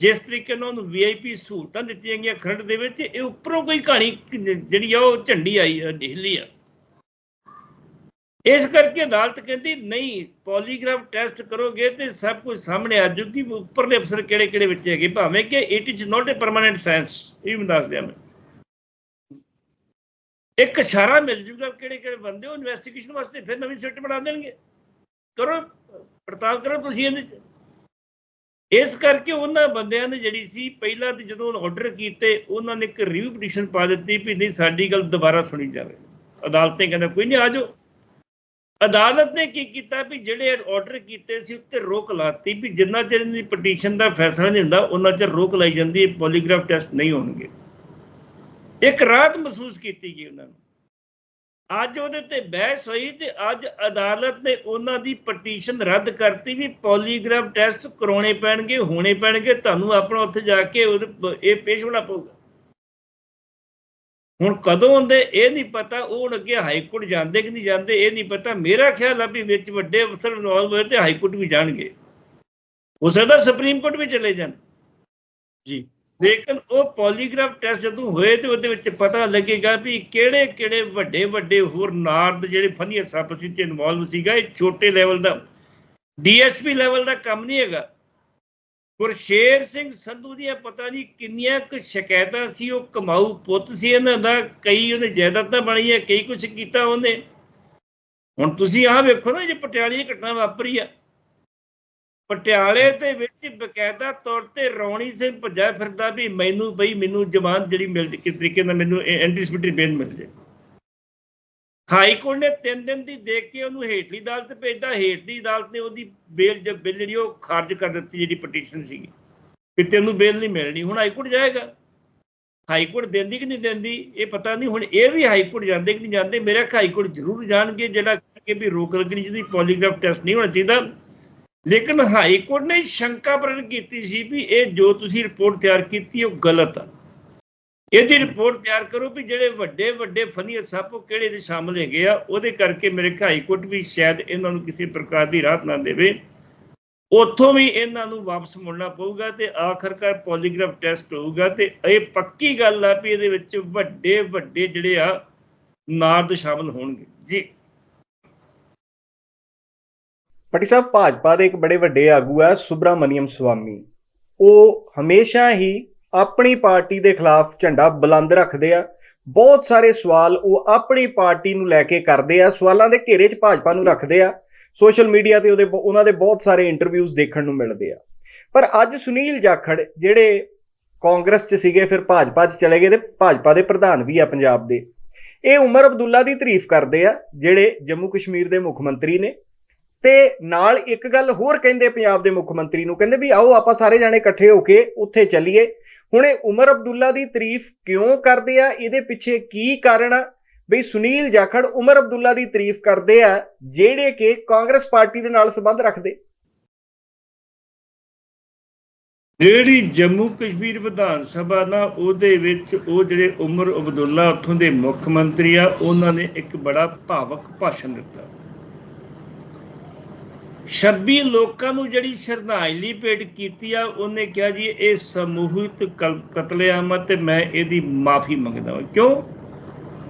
ਜਿਸ ਤਰੀਕੇ ਨਾਲ ਉਹਨੂੰ ਵੀਆਈਪੀ ਸਹੂਲਤਾਂ ਦਿੱਤੀਆਂ ਗਈਆਂ ਖਰੜ ਦੇ ਵਿੱਚ ਇਹ ਉੱਪਰੋਂ ਕੋਈ ਕਹਾਣੀ ਜਿਹੜੀ ਆ ਉਹ ਝੰਡੀ ਆਈ ਆ, ਢਿੱਲੀ ਆ। ਇਸ ਕਰਕੇ ਅਦਾਲਤ ਕਹਿੰਦੀ ਨਹੀਂ ਪੋਲੀਗ੍ਰਾਫ ਟੈਸਟ ਕਰੋਗੇ ਤੇ ਸਭ ਕੁਝ ਸਾਹਮਣੇ ਆ ਜੂਗੀ ਉੱਪਰਲੇ ਅਫਸਰ ਕਿਹੜੇ ਕਿਹੜੇ ਵਿੱਚ ਹੈਗੇ ਭਾਵੇਂ ਕਿ it is not a permanent science ਇਹ ਵੀ ਦੱਸ ਦਿਆਂ ਮੈਂ। ਇੱਕ ਇਸ਼ਾਰਾ ਮਿਲ ਜੂਗਾ ਕਿਹੜੇ ਕਿਹੜੇ ਬੰਦੇ, ਉਹ ਇਨਵੈਸਟੀਗੇਸ਼ਨ ਵਾਸਤੇ ਫਿਰ ਨਵੀਂ ਸਿੱਟ ਬਣਾ ਦੇਣਗੇ। ਕਰੋ, ਪੜਤਾਲ ਕਰੋ ਤੁਸੀਂ ਇਹਦੇ ਚ। ਇਸ ਕਰਕੇ ਉਹਨਾਂ ਬੰਦਿਆਂ ਨੇ ਜਿਹੜੀ ਸੀ, ਪਹਿਲਾਂ ਤੇ ਜਦੋਂ ਆਰਡਰ ਕੀਤੇ, ਉਹਨਾਂ ਨੇ ਇੱਕ ਰਿਵਿਊ ਪਟੀਸ਼ਨ ਪਾ ਦਿੱਤੀ ਵੀ ਨਹੀਂ, ਸਾਡੀ ਗੱਲ ਦੁਬਾਰਾ ਸੁਣੀ ਜਾਵੇ। ਅਦਾਲਤ ਨੇ ਕਹਿੰਦਾ, ਕੋਈ ਨਹੀਂ, ਆ ਜਾਓ। ਅਦਾਲਤ ਨੇ ਕੀ ਕੀਤਾ ਵੀ ਜਿਹੜੇ ਆਰਡਰ ਕੀਤੇ ਸੀ, ਉੱਤੇ ਰੋਕ ਲਾਤੀ ਵੀ ਜਿੰਨਾ ਚਿਰ ਇਹਨਾਂ ਦੀ ਪਟੀਸ਼ਨ ਦਾ ਫੈਸਲਾ ਨਹੀਂ ਹੁੰਦਾ, ਉਹਨਾਂ ਚਿਰ ਰੋਕ ਲਾਈ ਜਾਂਦੀ ਹੈ ਪੋਲੀਗ੍ਰਾਫ ਟੈਸਟ ਨਹੀਂ ਹੋਣਗੇ। ਇੱਕ ਰਾਹਤ ਮਹਿਸੂਸ ਕੀਤੀ ਗਈ ਉਹਨਾਂ ਨੂੰ। ਅੱਜ ਉਹਦੇ ਤੇ ਬਹਿਸ ਹੋਈ ਤੇ ਅੱਜ ਅਦਾਲਤ ਨੇ ਉਹਨਾਂ ਦੀ ਪਟੀਸ਼ਨ ਰੱਦ ਕਰਤੀ ਵੀ ਪੋਲੀਗ੍ਰਾਫ ਟੈਸਟ ਕਰਾਉਣੇ ਪੈਣਗੇ, ਹੋਣੇ ਪੈਣਗੇ, ਤੁਹਾਨੂੰ ਆਪਣਾ ਉੱਥੇ ਜਾ ਕੇ ਇਹ ਪੇਸ਼ ਹੋਣਾ ਪਊਗਾ। ਹੁਣ ਕਦੋਂ ਹੁੰਦੇ, ਇਹ ਨਹੀਂ ਪਤਾ, ਉਹ ਹੁਣ ਅੱਗੇ ਹਾਈ ਕੋਰਟ ਜਾਂਦੇ ਕਿ ਨਹੀਂ ਜਾਂਦੇ, ਇਹ ਨਹੀਂ ਪਤਾ। ਮੇਰਾ ਖਿਆਲ ਆ ਵੀ ਵਿੱਚ ਵੱਡੇ ਅਫਸਰ ਇਨਵੋਲਵ ਹੋਏ ਤੇ ਹਾਈ ਕੋਰਟ ਵੀ ਜਾਣਗੇ। ਹੋ ਸਕਦਾ ਸੁਪਰੀਮ ਕੋਰਟ ਵੀ ਚਲੇ ਜਾਣ। ਜੀ। ਲੇਕਿਨ ਉਹ ਪੋਲੀਗ੍ਰਾਫ ਟੈਸਟ ਜਦੋਂ ਹੋਏ ਤੇ ਉਹਦੇ ਵਿੱਚ ਪਤਾ ਲੱਗੇਗਾ ਵੀ ਕਿਹੜੇ ਕਿਹੜੇ ਵੱਡੇ ਵੱਡੇ ਹੋਰ ਨਾਰਦ ਜਿਹੜੇ ਫਨੀਅਰ ਸੱਪ ਸੀ ਚ ਇਨਵੋਲਵ ਸੀਗਾ, ਇਹ ਛੋਟੇ ਲੈਵਲ ਦਾ। ਡੀਐਸਪੀ ਲੈਵਲ ਦਾ ਕੰਮ ਨਹੀਂ ਹੈਗਾ। ਗੁਰਸ਼ੇਰ ਸਿੰਘ ਸੰਧੂ ਦੀਆਂ ਪਤਾ ਨਹੀਂ ਕਿੰਨੀਆਂ ਕੁ ਸ਼ਿਕਾਇਤਾਂ ਸੀ, ਉਹ ਕਮਾਊ ਪੁੱਤ ਸੀ ਇਹਨਾਂ ਦਾ, ਕਈ ਉਹਨੇ ਜਾਇਦਾਦਾਂ ਬਣੀਆਂ ਕਈ ਕੁਝ ਕੀਤਾ ਉਹਨੇ। ਹੁਣ ਤੁਸੀਂ ਆਹ ਵੇਖੋ ਨਾ ਜੇ ਪਟਿਆਲੇ ਘਟਨਾ ਵਾਪਰੀ ਆ। ਪਟਿਆਲੇ ਦੇ ਵਿੱਚ ਬਕਾਇਦਾ ਤੌਰ ਤੇ ਰੌਣੀ ਸਿੰਘ ਭੱਜਾ ਫਿਰਦਾ ਵੀ ਮੈਨੂੰ ਬਈ ਮੈਨੂੰ ਜ਼ਮਾਨਤ ਜਿਹੜੀ ਮਿਲ ਜੇ, ਕਿਸ ਤਰੀਕੇ ਨਾਲ ਮੈਨੂੰ ਐਂਟੀਸਿਪੇਟਰੀ ਬੇਲ ਮਿਲ ਜੇ। ਹਾਈ ਕੋਰਟ ਨੇ 3 ਦਿਨ ਦੀ ਦੇਖ ਕੇ ਉਹਨੂੰ ਹੇਠਲੀ ਅਦਾਲਤ ਭੇਜਦਾ ਹੇਠਲੀ ਅਦਾਲਤ ਨੇ ਉਹਦੀ ਬੇਲ ਬਿੱਲ ਜਿਹੜੀ ਉਹ ਖਾਰਜ ਕਰ ਦਿੱਤੀ, ਜਿਹੜੀ ਪਟੀਸ਼ਨ ਸੀਗੀ। ਕਿ ਤੈਨੂੰ ਬੇਲ ਨਹੀਂ ਮਿਲਣੀ, ਹੁਣ ਹਾਈ ਕੋਰਟ ਜਾਏਗਾ। ਹਾਈ ਕੋਰਟ ਦਿੰਦੀ ਕਿ ਨਹੀਂ ਦਿੰਦੀ, ਇਹ ਪਤਾ ਨਹੀਂ, ਹੁਣ ਇਹ ਵੀ ਹਾਈ ਕੋਰਟ ਜਾਂਦੇ ਕਿ ਨਹੀਂ ਜਾਂਦੇ, ਮੇਰਾ ਹਾਈ ਕੋਰਟ ਜ਼ਰੂਰ ਜਾਣਗੇ, ਜਿਹੜਾ ਕਿ ਵੀ ਰੋਕ ਲੱਗਣੀ ਜਿਹਦੀ ਪੋਲੀਗ੍ਰਾਫ ਟੈਸਟ ਨਹੀਂ ਹੋਣਾ ਚਾਹੀਦਾ। ਲੇਕਿਨ ਹਾਈ ਕੋਰਟ ਨੇ ਸ਼ੰਕਾ ਪ੍ਰਗਟ ਕੀਤੀ ਸੀ ਵੀ ਇਹ ਜੋ ਤੁਸੀਂ ਰਿਪੋਰਟ ਤਿਆਰ ਕੀਤੀ ਉਹ ਗਲਤ ਆ। ਇਹਦੀ ਰਿਪੋਰਟ ਤਿਆਰ ਕਰੋ ਵੀ ਜਿਹੜੇ ਵੱਡੇ ਵੱਡੇ ਫਨੀਅਰ ਸੱਪ ਉਹ ਕਿਹੜੇ ਦੇ ਸ਼ਾਮਲ ਹੈਗੇ ਆ, ਉਹਦੇ ਕਰਕੇ ਮੇਰੇ ਹਾਈ ਕੋਰਟ ਵੀ ਸ਼ਾਇਦ ਇਹਨਾਂ ਨੂੰ ਕਿਸੇ ਪ੍ਰਕਾਰ ਦੀ ਰਾਹਤ ਨਾ ਦੇਵੇ। ਉੱਥੋਂ ਵੀ ਇਹਨਾਂ ਨੂੰ ਵਾਪਸ ਮੁੜਨਾ ਪਊਗਾ ਤੇ ਆਖਰਕਾਰ ਪੋਲੀਗ੍ਰਾਫ ਟੈਸਟ ਹੋਊਗਾ ਤੇ ਇਹ ਪੱਕੀ ਗੱਲ ਆ ਵੀ ਇਹਦੇ ਵਿੱਚ ਵੱਡੇ ਵੱਡੇ ਜਿਹੜੇ ਆ, ਨਾਰਦ ਸ਼ਾਮਲ ਹੋਣਗੇ। ਜੀ। ਪਟੀ ਸਾਹਿਬ, ਭਾਜਪਾ ਦੇ ਇੱਕ ਬੜੇ ਵੱਡੇ ਆਗੂ ਆ, ਸੁਬਰਾਮਨੀਅਮ ਸਵਾਮੀ। ਉਹ ਹਮੇਸ਼ਾ ਹੀ ਆਪਣੀ ਪਾਰਟੀ ਦੇ ਖਿਲਾਫ ਝੰਡਾ ਬੁਲੰਦ ਰੱਖਦੇ ਆ। ਬਹੁਤ ਸਾਰੇ ਸਵਾਲ ਉਹ ਆਪਣੀ ਪਾਰਟੀ ਨੂੰ ਲੈ ਕੇ ਕਰਦੇ ਆ, ਸਵਾਲਾਂ ਦੇ ਘੇਰੇ 'ਚ ਭਾਜਪਾ ਨੂੰ ਰੱਖਦੇ ਆ। ਸੋਸ਼ਲ ਮੀਡੀਆ ਤੇ ਉਹਦੇ ਬ- ਉਹਨਾਂ ਦੇ ਬਹੁਤ ਸਾਰੇ ਇੰਟਰਵਿਊਜ਼ ਦੇਖਣ ਨੂੰ ਮਿਲਦੇ ਆ। ਪਰ ਅੱਜ ਸੁਨੀਲ ਜਾਖੜ ਜਿਹੜੇ ਕਾਂਗਰਸ 'ਚ ਸੀਗੇ, ਫਿਰ ਭਾਜਪਾ 'ਚ ਚਲੇ ਗਏ ਤੇ ਭਾਜਪਾ ਦੇ ਪ੍ਰਧਾਨ ਵੀ ਆ ਪੰਜਾਬ ਦੇ। ਇਹ ਉਮਰ ਅਬਦੁੱਲਾ ਦੀ ਤਾਰੀਫ ਕਰਦੇ ਆ, ਜਿਹੜੇ ਜੰਮੂ ਕਸ਼ਮੀਰ ਦੇ ਮੁੱਖ ਮੰਤਰੀ ਨੇ। ਤੇ ਨਾਲ ਇੱਕ ਗੱਲ ਹੋਰ ਕਹਿੰਦੇ ਪੰਜਾਬ ਦੇ ਮੁੱਖ ਮੰਤਰੀ ਨੂੰ, ਕਹਿੰਦੇ ਵੀ ਆਓ ਆਪਾਂ ਸਾਰੇ ਜਾਣੇ ਇਕੱਠੇ ਹੋ ਕੇ ਉੱਥੇ ਚੱਲੀਏ। ਹੁਣ ਇਹ ਉਮਰ ਅਬਦੁੱਲਾ ਦੀ ਤਾਰੀਫ ਕਿਉਂ ਕਰਦੇ ਆ? ਇਹਦੇ ਪਿੱਛੇ ਕੀ ਕਾਰਨ ਆ? ਬਈ ਸੁਨੀਲ ਜਾਖੜ ਉਮਰ ਅਬਦੁੱਲਾ ਦੀ ਤਾਰੀਫ ਕਰਦੇ ਆ, ਜਿਹੜੇ ਕਿ ਕਾਂਗਰਸ ਪਾਰਟੀ ਦੇ ਨਾਲ ਸੰਬੰਧ ਰੱਖਦੇ। ਜਿਹੜੀ ਜੰਮੂ ਕਸ਼ਮੀਰ ਵਿਧਾਨ ਸਭਾ ਨਾ, ਉਹਦੇ ਵਿੱਚ ਉਹ ਜਿਹੜੇ ਉਮਰ ਅਬਦੁੱਲਾ ਉੱਥੋਂ ਦੇ ਮੁੱਖ ਮੰਤਰੀ ਆ, ਉਹਨਾਂ ਨੇ ਇੱਕ ਬੜਾ ਭਾਵਕ ਭਾਸ਼ਣ ਦਿੱਤਾ। 26 ਲੋਕਾਂ ਨੂੰ ਜਿਹੜੀ ਸ਼ਰਧਾਂਜਲੀ ਭੇਟ ਕੀਤੀ ਆ, ਉਹਨੇ ਕਿਹਾ ਜੀ, ਇਹ ਸਮੂਹਿਤ ਕਲ- ਕਤਲੇਆਮ ਤੇ ਮੈਂ ਇਹਦੀ ਮਾਫੀ ਮੰਗਦਾ ਹਾਂ ਕਿਉਂ?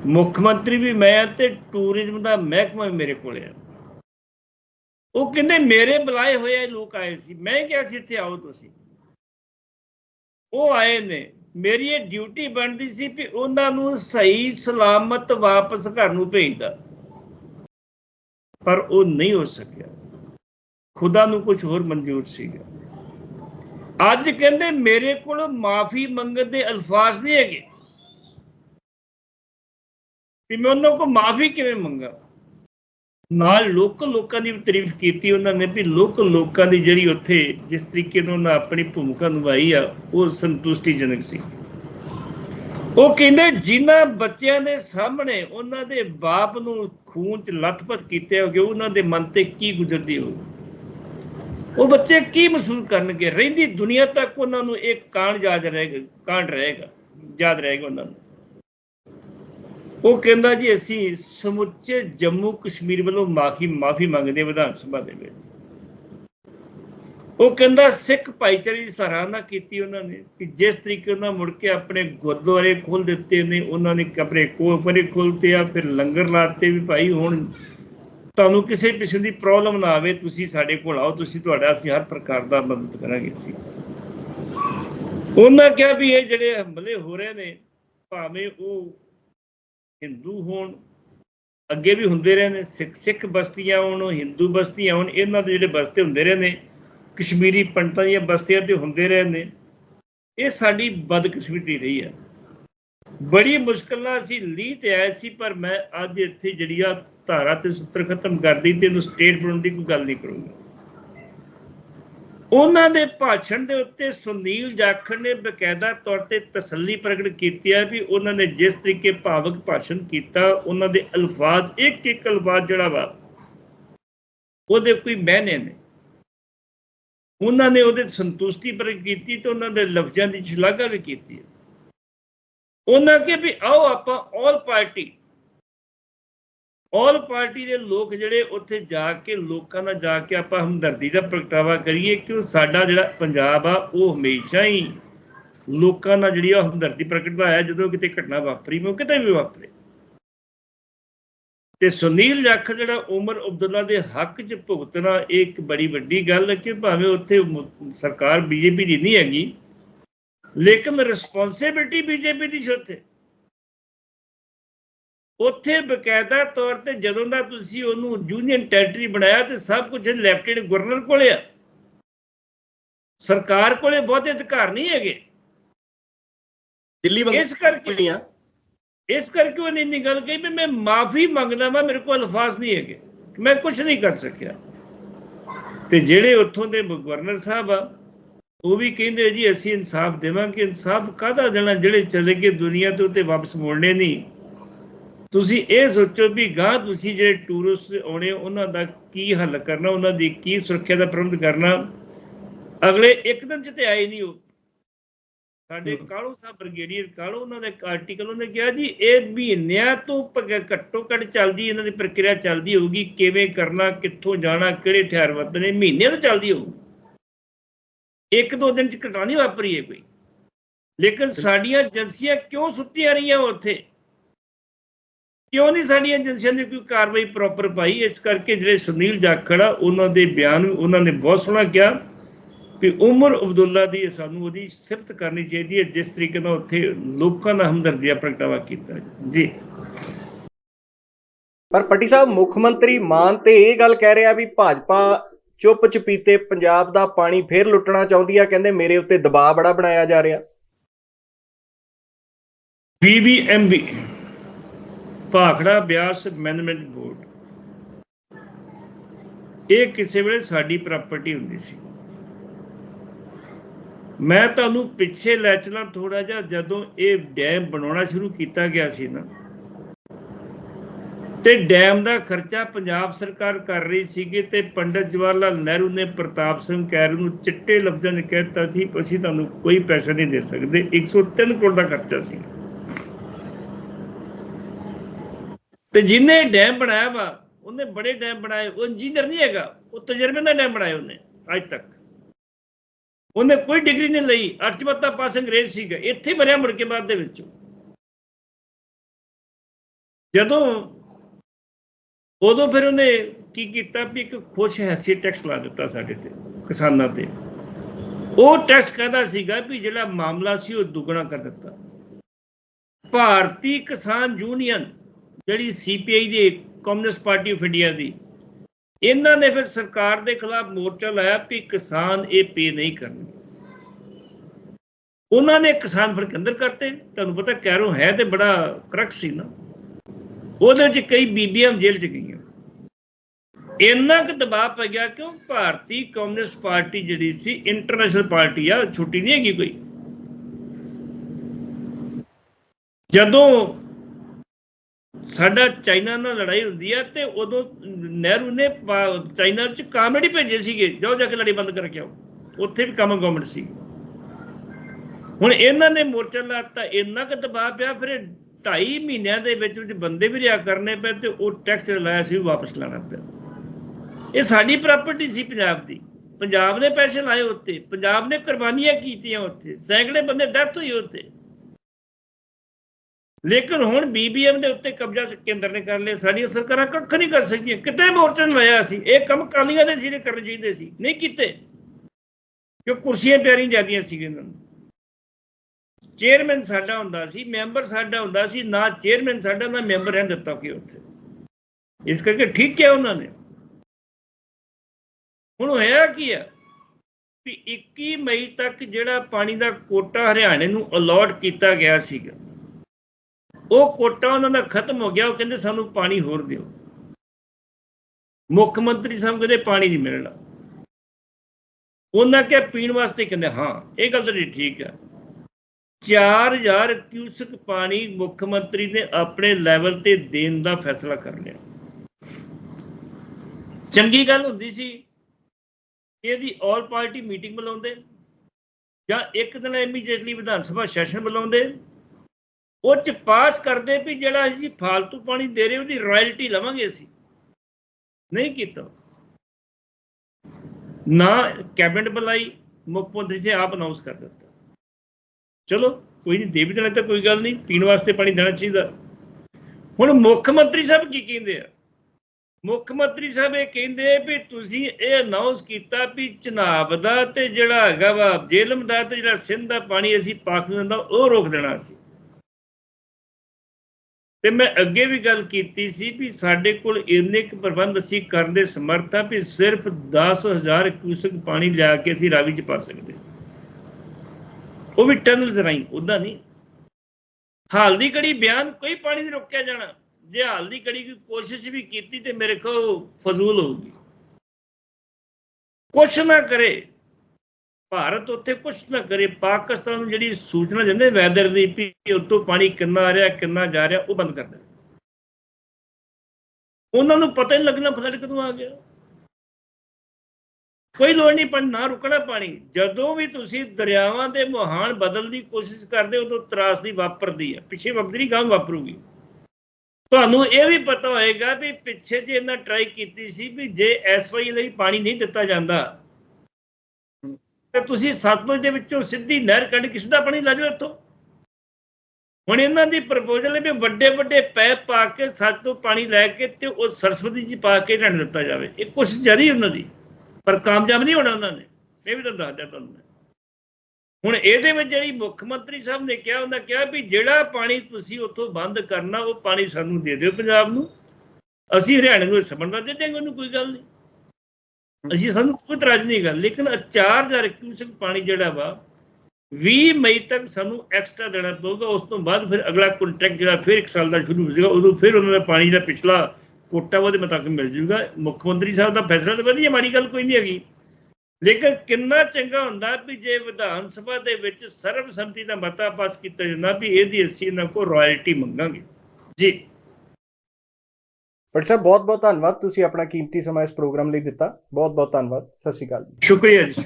ਮੁੱਖ ਮੰਤਰੀ ਵੀ ਮੈਂ ਆ ਤੇ ਟੂਰਿਜ਼ਮ ਦਾ ਮਹਿਕਮਾ ਵੀ ਮੇਰੇ ਕੋਲ ਆ। ਉਹ ਕਹਿੰਦੇ ਮੇਰੇ ਬੁਲਾਏ ਹੋਏ ਇਹ ਲੋਕ ਆਏ ਸੀ। ਮੈਂ ਕਿਹਾ ਸੀ, ਇੱਥੇ ਆਓ ਤੁਸੀਂ। ਉਹ ਆਏ ਨੇ। ਮੇਰੀ ਇਹ ਡਿਊਟੀ ਬਣਦੀ ਸੀ ਵੀ ਉਹਨਾਂ ਨੂੰ ਸਹੀ ਸਲਾਮਤ ਵਾਪਸ ਘਰ ਨੂੰ ਭੇਜਦਾ। ਪਰ ਉਹ ਨਹੀਂ ਹੋ ਸਕਿਆ। ਖੁਦਾ ਨੂੰ ਕੁਝ ਹੋਰ ਮਨਜ਼ੂਰ ਸੀਗਾ। ਅੱਜ ਕਹਿੰਦੇ ਮੇਰੇ ਕੋਲ ਮਾਫੀ ਮੰਗਣ ਦੇ ਅਲਫਾਜ਼ ਨਹੀਂ ਹੈਗੇ। ਵੀ ਮੈਂ ਉਹਨਾਂ ਕੋ ਮਾਫੀ ਕਿਵੇਂ ਮੰਗਾ? ਨਾਲ ਲੋਕਲ ਲੋਕਾਂ ਦੀ ਤਾਰੀਫ ਕੀਤੀ ਉਹਨਾਂ ਨੇ ਵੀ ਲੋਕਲ ਲੋਕਾਂ ਦੀ ਜਿਹੜੀ ਉੱਥੇ ਜਿਸ ਤਰੀਕੇ ਨਾਲ ਉਹਨਾਂ ਆਪਣੀ ਭੂਮਿਕਾ ਨਿਭਾਈ ਆ, ਉਹ ਸੰਤੁਸ਼ਟੀਜਨਕ ਸੀ। ਉਹ ਕਹਿੰਦੇ ਜਿਨ੍ਹਾਂ ਬੱਚਿਆਂ ਦੇ ਸਾਹਮਣੇ ਉਹਨਾਂ ਦੇ ਬਾਪ ਨੂੰ ਖੂਨ ਚ ਲੱਥਪੱਥ ਕੀਤੇ ਹੋਗੇ, ਉਹਨਾਂ ਦੇ ਮਨ ਤੇ ਕੀ ਗੁਜ਼ਰਦੀ ਹੋਊ? ਉਹ ਬੱਚੇ ਕੀ ਮਹਿਸੂਸ ਕਰਨਗੇ? ਰਹਿੰਦੀ ਦੁਨੀਆ ਤੱਕ ਉਹਨਾਂ ਨੂੰ ਇਹ ਕਾਂਡ ਯਾਦ ਰਹੇਗਾ, ਕਾਂਡ ਰਹੇਗਾ, ਯਾਦ ਰਹੇਗਾ ਉਹਨਾਂ ਨੂੰ। ਉਹ ਕਹਿੰਦਾ ਜੀ, ਅਸੀਂ ਸਮੁੱਚੇ ਜੰਮੂ ਕਸ਼ਮੀਰ ਵੱਲੋਂ ਮਾਫੀ ਮਾਫੀ ਮੰਗਦੇ ਵਿਧਾਨ ਸਭਾ ਦੇ ਵਿੱਚ। ਉਹ ਕਹਿੰਦਾ, ਸਿੱਖ ਭਾਈਚਾਰੇ ਦੀ ਸਰਾਹਨਾ ਕੀਤੀ ਉਹਨਾਂ ਨੇ ਕਿ ਜਿਸ ਤਰੀਕੇ ਉਹਨਾਂ ਮੁੜ ਕੇ ਆਪਣੇ ਗੁਰਦੁਆਰੇ ਖੋਲ ਦਿੱਤੇ ਨੇ, ਉਹਨਾਂ ਨੇ ਕਬਰੇ ਕੋਪਰੇ ਖੋਲਤੇ ਆ, ਫਿਰ ਲੰਗਰ ਲਾਤੇ ਵੀ ਭਾਈ ਹੁਣ ਤੁਹਾਨੂੰ ਕਿਸੇ ਕਿਸਮ ਦੀ ਪ੍ਰੋਬਲਮ ਨਾ ਆਵੇ, ਤੁਸੀਂ ਸਾਡੇ ਕੋਲ ਆਓ, ਤੁਸੀਂ ਤੁਹਾਡਾ, ਅਸੀਂ ਹਰ ਪ੍ਰਕਾਰ ਦਾ ਮਦਦ ਕਰਾਂਗੇ ਅਸੀਂ। ਉਹਨਾਂ ਕਿਹਾ ਵੀ ਇਹ ਜਿਹੜੇ ਹਮਲੇ ਹੋ ਰਹੇ ਨੇ, ਭਾਵੇਂ ਉਹ ਹਿੰਦੂ ਹੋਣ, ਅੱਗੇ ਵੀ ਹੁੰਦੇ ਰਹੇ ਨੇ, ਸਿੱਖ ਸਿੱਖ ਬਸਤੀਆਂ ਹੋਣ ਹਿੰਦੂ ਬਸਤੀਆਂ ਹੋਣ, ਇਹਨਾਂ ਦੇ ਜਿਹੜੇ ਬਸਤੇ ਹੁੰਦੇ ਰਹੇ ਨੇ, ਕਸ਼ਮੀਰੀ ਪੰਡਤਾਂ ਦੀਆਂ ਬਸਤੀਆਂ ਤੇ ਹੁੰਦੇ ਰਹੇ ਨੇ, ਇਹ ਸਾਡੀ ਬਦਕਿਸਮਤੀ ਰਹੀ ਹੈ। ਬੜੀ ਮੁਸ਼ਕਲ ਨਾਲ ਅਸੀਂ ਲੀਹ ਤੇ ਆਏ ਸੀ, ਪਰ ਮੈਂ ਅੱਜ ਇੱਥੇ ਜਿਹੜੀ ਆ ਧਾਰਾ ਤੇ ਸੂਤਰ ਖਤਮ ਕਰਦੀ ਤੇ ਇਹਨੂੰ ਸਟੇਟ ਬਣਾਉਣ ਦੀ ਕੋਈ ਗੱਲ ਨਹੀਂ ਕਰੂੰਗਾ। ਉਹਨਾਂ ਦੇ ਭਾਸ਼ਣ ਦੇ ਉੱਤੇ ਸੁਨੀਲ ਜਾਖੜ ਨੇ ਬਕਾਇਦਾ ਤੌਰ ਤੇ ਤਸੱਲੀ ਪ੍ਰਗਟ ਕੀਤੀ ਹੈ ਵੀ ਉਹਨਾਂ ਨੇ ਜਿਸ ਤਰੀਕੇ ਭਾਵਕ ਭਾਸ਼ਣ ਕੀਤਾ, ਉਹਨਾਂ ਦੇ ਅਲਫਾਜ਼ ਇੱਕ ਇੱਕ ਅਲਫਾਜ਼ ਜਿਹੜਾ ਵਾ, ਉਹਦੇ ਕੋਈ ਮਹਿਨੇ ਨੇ। ਉਹਨਾਂ ਨੇ ਉਹਦੇ ਸੰਤੁਸ਼ਟੀ ਪ੍ਰਗਟ ਕੀਤੀ ਤੇ ਉਹਨਾਂ ਦੇ ਲਫ਼ਜ਼ਾਂ ਦੀ ਸ਼ਲਾਘਾ ਵੀ ਕੀਤੀ। ਹੈ ਉਹਨਾਂ ਕਿ ਵੀ ਆਓ ਆਪਾਂ ਆਲ ਪਾਰਟੀ ਆਲ ਪਾਰਟੀ ਦੇ ਲੋਕ ਜਿਹੜੇ ਉੱਥੇ ਜਾ ਕੇ, ਲੋਕਾਂ ਨਾਲ ਜਾ ਕੇ ਆਪਾਂ ਹਮਦਰਦੀ ਦਾ ਪ੍ਰਗਟਾਵਾ ਕਰੀਏ ਕਿ ਸਾਡਾ ਜਿਹੜਾ ਪੰਜਾਬ ਆ, ਉਹ ਹਮੇਸ਼ਾ ਹੀ ਲੋਕਾਂ ਨਾਲ ਜਿਹੜੀ ਆ ਹਮਦਰਦੀ ਪ੍ਰਗਟਵਾਇਆ ਜਦੋਂ ਕਿਤੇ ਘਟਨਾ ਵਾਪਰੀ ਮੈਂ ਕਿਤੇ ਵੀ ਵਾਪਰੇ। ਤੇ ਸੁਨੀਲ ਜਾਖੜ ਜਿਹੜਾ ਉਮਰ ਅਬਦੁੱਲਾ ਦੇ ਹੱਕ 'ਚ ਭੁਗਤਣਾ, ਇਹ ਇੱਕ ਬੜੀ ਵੱਡੀ ਗੱਲ ਕਿ ਭਾਵੇਂ ਉੱਥੇ ਮ- ਸਰਕਾਰ ਬੀਜੇਪੀ ਦੀ ਨਹੀਂ ਹੈਗੀ ਲੇਕਿਨ ਰਿਸਪੌਂਸਿਬਿਲਟੀ ਬੀਜੇਪੀ ਦੀ ਸੀ ਉੱਥੇ। ਬਕਾਇਦਾ ਤੌਰ ਤੇ ਜਦੋਂ ਦਾ ਤੁਸੀਂ ਉਹਨੂੰ ਯੂਨੀਅਨ ਟੈਰੀਟਰੀ ਬਣਾਇਆ ਤੇ ਸਭ ਕੁਝ ਲੈਫਟੀਨੈਂਟ ਗਵਰਨਰ ਕੋਲੇ ਆ। ਸਰਕਾਰ ਕੋਲੇ ਬਹੁਤੇ ਅਧਿਕਾਰ ਨਹੀਂ ਹੈਗੇ। ਦਿੱਲੀ ਇਸ ਕਰਕੇ ਇਸ ਕਰਕੇ ਉਹਨੇ ਇੰਨੀ ਗੱਲ ਕਹੀ ਵੀ ਮੈਂ ਮਾਫੀ ਮੰਗਦਾ ਵਾਂ ਮੇਰੇ ਕੋਲ ਅਲਫਾਜ਼ ਨਹੀਂ ਹੈਗੇ। ਕਿ ਮੈਂ ਕੁਝ ਨਹੀਂ ਕਰ ਸਕਿਆ। ਤੇ ਜਿਹੜੇ ਉੱਥੋਂ ਦੇ ਗਵਰਨਰ ਸਾਹਿਬ ਆ ਉਹ ਵੀ ਕਹਿੰਦੇ ਜੀ ਅਸੀਂ ਇਨਸਾਫ ਦੇਵਾਂਗੇ। ਇਨਸਾਫ ਕਾਹਦਾ ਦੇਣਾ? ਜਿਹੜੇ ਚਲੇ ਗਏ ਦੁਨੀਆ ਤੋਂ ਤੇ ਵਾਪਸ ਮੋੜਨੇ ਨਹੀਂ। ਤੁਸੀਂ ਇਹ ਸੋਚੋ ਵੀ ਗਾਂ ਤੁਸੀਂ ਜਿਹੜੇ ਟੂਰਿਸਟ ਆਉਣੇ ਉਹਨਾਂ ਦਾ ਕੀ ਹੱਲ ਕਰਨਾ? ਉਹਨਾਂ ਦੀ ਕੀ ਸੁਰੱਖਿਆ ਦਾ ਪ੍ਰਬੰਧ ਕਰਨਾ? ਅਗਲੇ ਇੱਕ ਦਿਨ ਚ ਤੇ ਆਏ ਨਹੀਂ ਉਹ। ਸਾਡੇ। ਕਾਲੂ ਸਾਹਿਬ ਬ੍ਰਿਗੇਡੀਅਰ ਕਾਲੂ ਉਹਨਾਂ ਦੇ ਆਰਟੀਕਲ ਉਹਨੇ ਕਿਹਾ ਜੀ ਇਹ ਮਹੀਨਿਆਂ ਤੋਂ ਘੱਟੋ ਘੱਟ ਚੱਲਦੀ ਇਹਨਾਂ ਦੀ ਪ੍ਰਕਿਰਿਆ ਚੱਲਦੀ ਹੋਊਗੀ। ਕਿਵੇਂ ਕਰਨਾ ਕਿੱਥੋਂ ਜਾਣਾ ਕਿਹੜੇ ਹਥਿਆਰ ਵਰਤਣੇ? ਮਹੀਨਿਆਂ ਤੋਂ ਚੱਲਦੀ ਹੋਊ ਇੱਕ ਦੋ ਦਿਨ ਚ ਘਟਨਾ ਨਹੀਂ ਵਾਪਰੀ ਹੈ ਕੋਈ। ਲੇਕਿਨ ਸਾਡੀਆਂ ਏਜੰਸੀਆਂ ਕਿਉਂ ਸੁੱਤੀਆਂ ਰਹੀਆਂ ਉੱਥੇ? ਕਿਉਂ ਨਹੀਂ ਸਾਡੀਆਂ ਏਜੰਸੀਆਂ ਨੇ ਕੋਈ ਕਾਰਵਾਈ ਪ੍ਰੋਪਰ ਪਾਈ? ਇਸ ਕਰਕੇ ਜਿਹੜੇ ਸੁਨੀਲ ਜਾਖੜ ਆ ਉਹਨਾਂ ਦੇ ਬਿਆਨ ਉਹਨਾਂ ਨੇ ਬਹੁਤ ਸੋਹਣਾ ਕਿਹਾ ਕਿ ਉਮਰ ਅਬਦੁੱਲਾ ਦੀ ਸਾਨੂੰ ਉਹਦੀ ਸਿਫਤ ਕਰਨੀ ਚਾਹੀਦੀ ਹੈ ਜਿਸ ਤਰੀਕੇ ਨਾਲ ਉੱਥੇ ਲੋਕਾਂ ਦਾ ਹਮਦਰਦੀ ਦਾ ਪ੍ਰਗਟਾਵਾ ਕੀਤਾ ਜੀ। ਪਰ ਪੱਟੀ ਸਾਹਿਬ ਮੁੱਖ ਮੰਤਰੀ ਮਾਨ ਤੇ ਇਹ ਗੱਲ ਕਹਿ ਰਿਹਾ ਵੀ ਭਾਜਪਾ ਚੁੱਪ ਚਪੀਤੇ ਪੰਜਾਬ ਦਾ ਪਾਣੀ ਫੇਰ ਲੁੱਟਣਾ ਚਾਹੁੰਦੀ ਆ, ਕਹਿੰਦੇ ਮੇਰੇ ਉੱਤੇ ਦਬਾਅ ਬੜਾ ਬਣਾਇਆ ਜਾ ਰਿਹਾ। BBMB Bhakra Beas management board. ਇਹ ਕਿਸੇ ਵੇਲੇ ਸਾਡੀ ਪ੍ਰਾਪਰਟੀ ਹੁੰਦੀ ਸੀ। ਮੈਂ ਤੁਹਾਨੂੰ ਪਿੱਛੇ ਲੈ ਚਲਾਂ ਥੋੜਾ ਜਿਹਾ, ਜਦੋਂ ਇਹ ਡੈਮ ਬਣਾਉਣਾ ਸ਼ੁਰੂ ਕੀਤਾ ਗਿਆ ਸੀ ਨਾ ਤੇ ਡੈਮ ਦਾ ਖਰਚਾ ਪੰਜਾਬ ਸਰਕਾਰ ਕਰ ਰਹੀ ਸੀਗੀ ਤੇ ਪੰਡਤ ਜਵਾਹਰ ਲਾਲ ਨਹਿਰੂ ਨੇ ਪ੍ਰਤਾਪ ਸਿੰਘ ਕੈਰੂ ਨੂੰ ਚਿੱਟੇ ਲਫ਼ਜ਼ਾਂ 'ਚ ਕਹਿ ਦਿੱਤਾ ਸੀ, ਅਸੀਂ ਤੁਹਾਨੂੰ ਕੋਈ ਪੈਸਾ ਨਹੀਂ ਦੇ ਸਕਦੇ। 103 ਕਰੋੜ ਦਾ ਖਰਚਾ ਸੀ। ਤੇ ਜਿਹਨੇ ਡੈਮ ਬਣਾਇਆ ਵਾ, ਉਹਨੇ ਬੜੇ ਡੈਮ ਬਣਾਏ। ਉਹ ਇੰਜੀਨੀਅਰ ਨਹੀਂ ਹੈਗਾ, ਉਹ ਤਜਰਬੇ ਨਾਲ ਡੈਮ ਬਣਾਏ ਉਹਨੇ, ਅੱਜ ਤੱਕ। ਉਹਨੇ ਕੋਈ ਡਿਗਰੀ ਨਹੀਂ ਲਈ। ਅਰਚਮਤਾ ਪਾਸ ਅੰਗਰੇਜ਼ ਸੀਗਾ। ਇੱਥੇ ਹੀ ਬਣਿਆ ਮੁੜ ਕੇ ਬਾਅਦ ਦੇ ਵਿੱਚ। ਜਦੋਂ ਉਦੋਂ ਫਿਰ ਉਹਨੇ ਕੀ ਕੀਤਾ ਵੀ ਇੱਕ ਖੁਸ਼ ਹੈਸੀਅਤ ਟੈਕਸ ਲਾ ਦਿੱਤਾ ਸਾਡੇ ਤੇ, ਕਿਸਾਨਾਂ ਤੇ। ਉਹ ਟੈਕਸ ਕਹਿੰਦਾ ਸੀਗਾ ਵੀ ਜਿਹੜਾ ਮਾਮਲਾ ਸੀ ਉਹ ਦੁੱਗਣਾ ਕਰ ਦਿੱਤਾ। ਭਾਰਤੀ ਕਿਸਾਨ ਯੂਨੀਅਨ, ਜਿਹੜੀ ਸੀਪੀਆਈ ਦੀ, ਕਮਿਊਨਿਸਟ ਪਾਰਟੀ ਆਫ ਇੰਡੀਆ ਦੀ, ਇਹਨਾਂ ਨੇ ਫਿਰ ਸਰਕਾਰ ਦੇ ਖਿਲਾਫ ਮੋਰਚਾ ਲਾਇਆ ਵੀ ਕਿਸਾਨ ਇਹ ਪੇ ਨਹੀਂ ਕਰਨਗੇ। ਉਹਨਾਂ ਨੇ ਕਿਸਾਨ ਫਿਰ ਅੰਦਰ ਕਰਤੇ। ਤੁਹਾਨੂੰ ਪਤਾ ਕੈਰੋ ਹੈ ਤੇ ਬੜਾ ਕਰਕਟ ਸੀ ਨਾ। ਉਹਦੇ ਵਿੱਚ ਕਈ ਬੀਬੀਆਂ ਜੇਲ੍ਹ ਚ ਗਈਆਂ। ਇੰਨਾ ਕੁ ਦਬਾਅ ਪੈ ਗਿਆ ਕਿਉਂ ਭਾਰਤੀ ਕਮਿਊਨਿਸਟ ਪਾਰਟੀ ਜਿਹੜੀ ਸੀ ਇੰਟਰਨੈਸ਼ਨਲ ਪਾਰਟੀ ਆ ਛੁੱਟੀ ਨਹੀਂ ਹੈਗੀ ਕੋਈ। ਜਦੋਂ ਸਾਡਾ ਚਾਈਨਾ ਨਾਲ ਲੜਾਈ ਹੁੰਦੀ ਆ ਤੇ ਉਦੋਂ ਨਹਿਰੂ ਨੇ ਚਾਈਨਾ ਵਿੱਚ ਕਾਮੇਡੀ ਭੇਜੇ ਸੀਗੇ, ਜਾਓ ਜਾ ਕੇ ਲੜੀ ਬੰਦ ਕਰਕੇ ਆਓ। ਉੱਥੇ ਵੀ ਕੰਮ ਗਵਰਨਮੈਂਟ ਸੀ। ਹੁਣ ਇਹਨਾਂ ਨੇ ਮੋਰਚਾ ਲਾਤਾ, ਇੰਨਾ ਕੁ ਦਬਾਅ ਪਿਆ, ਫਿਰ ਇਹ ਢਾਈ ਮਹੀਨਿਆਂ ਦੇ ਵਿੱਚ ਵਿੱਚ ਬੰਦੇ ਵੀ ਰਿਆ ਕਰਨੇ ਪਏ ਤੇ ਉਹ ਟੈਕਸ ਲਾਇਆ ਸੀ, ਉਹ ਵਾਪਸ ਲੈਣਾ ਪਿਆ। ਇਹ ਸਾਡੀ ਪ੍ਰਾਪਰਟੀ ਸੀ ਪੰਜਾਬ ਦੀ। ਪੰਜਾਬ ਨੇ ਪੈਸੇ ਲਾਏ ਉੱਤੇ ਪੰਜਾਬ ਨੇ ਕੁਰਬਾਨੀਆਂ ਕੀਤੀਆਂ ਉੱਥੇ, ਸੈਂਕੜੇ ਬੰਦੇ ਡੈਥ ਹੋਈ ਉੱਥੇ। ਲੇਕਿਨ ਹੁਣ ਬੀਬੀਐਮ ਦੇ ਉੱਤੇ ਕਬਜ਼ਾ ਕੇਂਦਰ ਨੇ ਕਰ ਲਿਆ, ਸਾਡੀਆਂ ਸਰਕਾਰਾਂ ਕੱਖ ਨਹੀਂ ਕਰ ਸਕਦੀਆਂ ਕਿਤੇ ਮੋਰਚਾ ਨਹੀਂ ਲਾਇਆ ਸੀ ਇਹ ਕੰਮ ਕਾਲੀਆਂ ਦੇ ਸਿਰੇ ਕਰਨੇ ਚਾਹੀਦੇ ਸੀ, ਨਹੀਂ ਕੀਤੇ। ਕਿਉਂ ਕੁਰਸੀਆਂ ਪਿਆਰੀਆਂ ਜਾਂਦੀਆਂ ਸੀ ਇਹਨਾਂ ਨੂੰ। ਚੇਅਰਮੈਨ ਸਾਡਾ ਹੁੰਦਾ ਸੀ ਮੈਂਬਰ ਸਾਡਾ ਹੁੰਦਾ ਸੀ, ਨਾ ਚੇਅਰਮੈਨ ਸਾਡਾ, ਨਾ ਮੈਂਬਰ ਰਹਿਣ ਦਿੱਤਾ ਕਿ ਉੱਥੇ। ਇਸ ਕਰਕੇ ਠੀਕ ਕਿਹਾ ਉਹਨਾਂ ਨੇ। ਹੁਣ ਹੋਇਆ ਕੀ ਆ? ਵੀ 21 ਮਈ ਤੱਕ ਜਿਹੜਾ ਪਾਣੀ ਦਾ ਕੋਟਾ ਹਰਿਆਣੇ ਨੂੰ ਅਲਾਟ ਕੀਤਾ ਗਿਆ ਸੀਗਾ, ਉਹ ਕੋਟਾ ਉਹਨਾਂ ਦਾ ਖਤਮ ਹੋ ਗਿਆ, ਉਹ ਕਹਿੰਦੇ ਸਾਨੂੰ ਪਾਣੀ ਹੋਰ ਦਿਓ। ਮੁੱਖ ਮੰਤਰੀ ਸਾਹਿਬ ਕਹਿੰਦੇ ਪਾਣੀ ਨਹੀਂ ਮਿਲਣਾ। ਉਹਨਾਂ ਕਿਹਾ ਪੀਣ ਵਾਸਤੇ, ਕਹਿੰਦੇ ਹਾਂ, ਇਹ ਗੱਲ ਤਾਂ ਜੀ ਠੀਕ ਹੈ 4000 ਕਿਊਸਕ ਪਾਣੀ ਮੁੱਖ ਮੰਤਰੀ ਨੇ ਆਪਣੇ ਲੈਵਲ ਤੇ ਦੇਣ ਦਾ ਫੈਸਲਾ ਕਰ ਲਿਆ। ਚੰਗੀ ਗੱਲ ਹੁੰਦੀ ਸੀ। ਇਹਦੀ ਆਲ ਪਾਰਟੀ ਮੀਟਿੰਗ ਬੁਲਾਉਂਦੇ, ਜਾਂ ਇੱਕ ਦਿਨ ਇਮੀਡੀਏਟਲੀ ਵਿਧਾਨ ਸਭਾ ਸੈਸ਼ਨ ਬੁਲਾਉਂਦੇ, ਉਹ ਚ ਪਾਸ ਕਰਦੇ ਵੀ ਜਿਹੜਾ ਅਸੀਂ ਫालतू ਪਾਣੀ ਦੇ ਰਹੇ, ਉਹਦੀ ਰਾਇਲਟੀ ਲਵਾਂਗੇ ਅਸੀਂ। ਨਹੀਂ ਕੀਤਾ। ਨਾ ਕੈਬਨਿਟ ਬੁਲਾਈ, ਮੁੱਖ ਮੰਤਰੀ ਨੇ ਆਪ ਅਨਾਉਂਸ ਕਰ ਦਿੱਤਾ। ਚਲੋ, ਕੋਈ ਨਹੀਂ ਦੇ ਵੀ ਦੇਣਾ ਤਾਂ ਕੋਈ ਗੱਲ ਨਹੀਂ ਪੀਣ ਵਾਸਤੇ ਪਾਣੀ ਦੇਣਾ ਚਾਹੀਦਾ। ਹੁਣ ਮੁੱਖ ਮੰਤਰੀ ਸਾਹਿਬ ਕੀ ਕਹਿੰਦੇ ਆ? ਮੁੱਖ ਮੰਤਰੀ ਸਾਹਿਬ ਇਹ ਕਹਿੰਦੇ ਵੀ ਤੁਸੀਂ ਇਹ ਅਨਾਉਂਸ ਕੀਤਾ ਵੀ ਚਨਾਬ ਦਾ ਤੇ ਜਿਹੜਾ ਹੈਗਾ ਵਾ ਜੇਲਮ ਦਾ ਤੇ ਜਿਹੜਾ ਸਿੰਧ ਦਾ ਪਾਣੀ ਅਸੀਂ ਪਾਕਿਸਤਾਨ ਦਾ ਉਹ ਰੋਕ ਦੇਣਾ ਸੀ। ਤੇ ਮੈਂ ਅੱਗੇ ਵੀ ਗੱਲ ਕੀਤੀ ਸੀ ਵੀ ਸਾਡੇ ਕੋਲ ਇੰਨੇ ਕੁ ਪ੍ਰਬੰਧ ਅਸੀਂ ਕਰਨ ਦੇ ਸਮਰਥ ਆ ਵੀ ਸਿਰਫ 10000 ਕਿਊਸਕ ਪਾਣੀ ਲਿਆ ਕੇ ਅਸੀਂ ਰਾਵੀ ਚ ਪਾ ਸਕਦੇ ਉਹ ਵੀ ਟਨਲਸ ਰਾਹੀਂ ਉਹਦਾ ਨਹੀਂ। ਹਾਲ ਦੀ ਘੜੀ ਬਿਆਨ ਕੋਈ ਪਾਣੀ ਨਹੀਂ ਰੋਕਿਆ ਜਾਣਾ। ਜੇ ਹਾਲ ਦੀ ਕੜੀ ਕੋਈ ਕੋਸ਼ਿਸ਼ ਵੀ ਕੀਤੀ ਤੇ ਮੇਰੇ ਕੋਲ ਫਜ਼ੂਲ ਹੋਊਗੀ। ਕੁਛ ਨਾ ਕਰੇ, ਭਾਰਤ ਉੱਥੇ ਕੁਛ ਨਾ ਕਰੇ, ਪਾਕਿਸਤਾਨ ਨੂੰ ਜਿਹੜੀ ਸੂਚਨਾ ਦਿੰਦੇ, ਵੈਦਰ ਦੀ ਵੀ ਉੱਤੋਂ ਪਾਣੀ ਕਿੰਨਾ ਆ ਰਿਹਾ, ਕਿੰਨਾ ਜਾ ਰਿਹਾ, ਉਹ ਬੰਦ ਕਰ ਦੇ ਉਹਨਾਂ ਨੂੰ ਪਤਾ ਹੀ ਲੱਗਣਾ ਫਲੱਡ ਕਦੋਂ ਆ ਗਿਆ। ਕੋਈ ਲੋੜ ਨਹੀਂ, ਪਾਣੀ ਨਾ ਰੁਕਣਾ ਪਾਣੀ। ਜਦੋਂ ਵੀ ਤੁਸੀਂ ਦਰਿਆਵਾਂ ਦੇ ਮੁਹਾਨ ਬਦਲ ਦੀ ਕੋਸ਼ਿਸ਼ ਕਰਦੇ ਉਦੋਂ ਤਰਾਸ ਦੀ ਵਾਪਰਦੀ ਹੈ ਪਿੱਛੇ ਵਾਪਰਦੀ ਨਹੀਂ ਗਾਂ ਵਾਪਰੂਗੀ। ਤੁਹਾਨੂੰ ਇਹ ਵੀ ਪਤਾ ਹੋਏਗਾ ਵੀ ਪਿੱਛੇ ਜੇ ਇਹਨਾਂ ਟਰਾਈ ਕੀਤੀ ਸੀ ਵੀ ਜੇ ਐਸਵਾਈ ਲਈ ਪਾਣੀ ਨਹੀਂ ਦਿੱਤਾ ਜਾਂਦਾ, ਤਾਂ ਤੁਸੀਂ ਸਤਲੁਜ ਦੇ ਵਿੱਚੋਂ ਸਿੱਧੀ ਨਹਿਰ ਕੱਢ ਕਿਸ ਦਾ ਪਾਣੀ ਲੈ ਜਾਓ ਇੱਥੋਂ। ਹੁਣ ਇਹਨਾਂ ਦੀ ਪ੍ਰਪੋਜ਼ਲ ਹੈ ਵੀ ਵੱਡੇ ਵੱਡੇ ਪੈਪ ਪਾ ਕੇ ਸੱਤ ਤੋਂ ਪਾਣੀ ਲੈ ਕੇ ਤੇ ਉਹ ਸਰਸਵਤੀ ਜੀ ਪਾ ਕੇ ਢੰਡ ਦਿੱਤਾ ਜਾਵੇ। ਇਹ ਕੋਸ਼ਿਸ਼ ਜਾਰੀ ਉਹਨਾਂ ਦੀ, ਪਰ ਕਾਮਯਾਬ ਨਹੀਂ ਹੋਣਾ ਉਹਨਾਂ ਨੇ। ਇਹ ਵੀ ਤੁਹਾਨੂੰ ਦੱਸਦਾ ਤੁਹਾਨੂੰ। ਹੁਣ ਇਹਦੇ ਵਿੱਚ ਜਿਹੜੀ ਮੁੱਖ ਮੰਤਰੀ ਸਾਹਿਬ ਨੇ ਕਿਹਾ, ਉਹਨਾਂ ਕਿਹਾ ਵੀ ਜਿਹੜਾ ਪਾਣੀ ਤੁਸੀਂ ਉੱਥੋਂ ਬੰਦ ਕਰਨਾ, ਉਹ ਪਾਣੀ ਸਾਨੂੰ ਦੇ ਦਿਓ ਪੰਜਾਬ ਨੂੰ। ਅਸੀਂ ਹਰਿਆਣੇ ਨੂੰ ਸਬੰਧਾ ਦੇ ਦੇਵਾਂਗੇ ਉਹਨੂੰ ਕੋਈ ਗੱਲ ਨਹੀਂ। ਅਸੀਂ ਸਾਨੂੰ ਕੋਈ ਤਰਾਜ ਨਹੀਂ ਗੱਲ ਲੇਕਿਨ 4000 ਕਿਊਸਕ ਪਾਣੀ ਜਿਹੜਾ ਵਾ 20 ਮਈ ਤੱਕ ਸਾਨੂੰ ਐਕਸਟਰਾ ਦੇਣਾ ਪਊਗਾ, ਉਸ ਤੋਂ ਬਾਅਦ ਫਿਰ ਅਗਲਾ ਕੰਟਰੈਕਟ ਜਿਹੜਾ ਫਿਰ ਇੱਕ ਸਾਲ ਦਾ ਸ਼ੁਰੂ ਹੋ ਜਾਏਗਾ, ਉਦੋਂ ਫਿਰ ਉਹਨਾਂ ਦਾ ਪਾਣੀ ਜਿਹੜਾ ਪਿਛਲਾ ਕੋਟਾ ਵਾ ਉਹਦੇ ਮੁਤਾਬਕ ਮਿਲ ਜੂਗਾ ਮੁੱਖ ਮੰਤਰੀ ਸਾਹਿਬ ਦਾ ਫੈਸਲਾ ਤਾਂ ਵਧੀਆ, ਮਾੜੀ ਗੱਲ ਕੋਈ ਨਹੀਂ ਹੈਗੀ। ਲੇਕਿਨ ਕਿੰਨਾ ਚੰਗਾ ਹੁੰਦਾ ਵੀ ਜੇ ਵਿਧਾਨ ਸਭਾ ਦੇ ਵਿੱਚ ਸਰਬਸੰਮਤੀ ਦਾ ਮਤਾ ਪਾਸ ਕੀਤਾ ਜਾਂਦਾ ਵੀ ਇਹਦੀ ਅਸੀਂ ਇਹਨਾਂ ਕੋਲ ਰਾਇਲਟੀ ਮੰਗਾਂਗੇ। ਜੀ। ਬਟ ਸਾਹਿਬ ਬਹੁਤ ਬਹੁਤ ਧੰਨਵਾਦ। ਤੁਸੀਂ ਆਪਣਾ ਕੀਮਤੀ ਸਮਾਂ ਇਸ ਪ੍ਰੋਗਰਾਮ ਲਈ ਦਿੱਤਾ। ਬਹੁਤ ਬਹੁਤ ਧੰਨਵਾਦ। ਸਤਿ ਸ਼੍ਰੀ ਅਕਾਲ ਜੀ। ਸ਼ੁਕਰੀਆ ਜੀ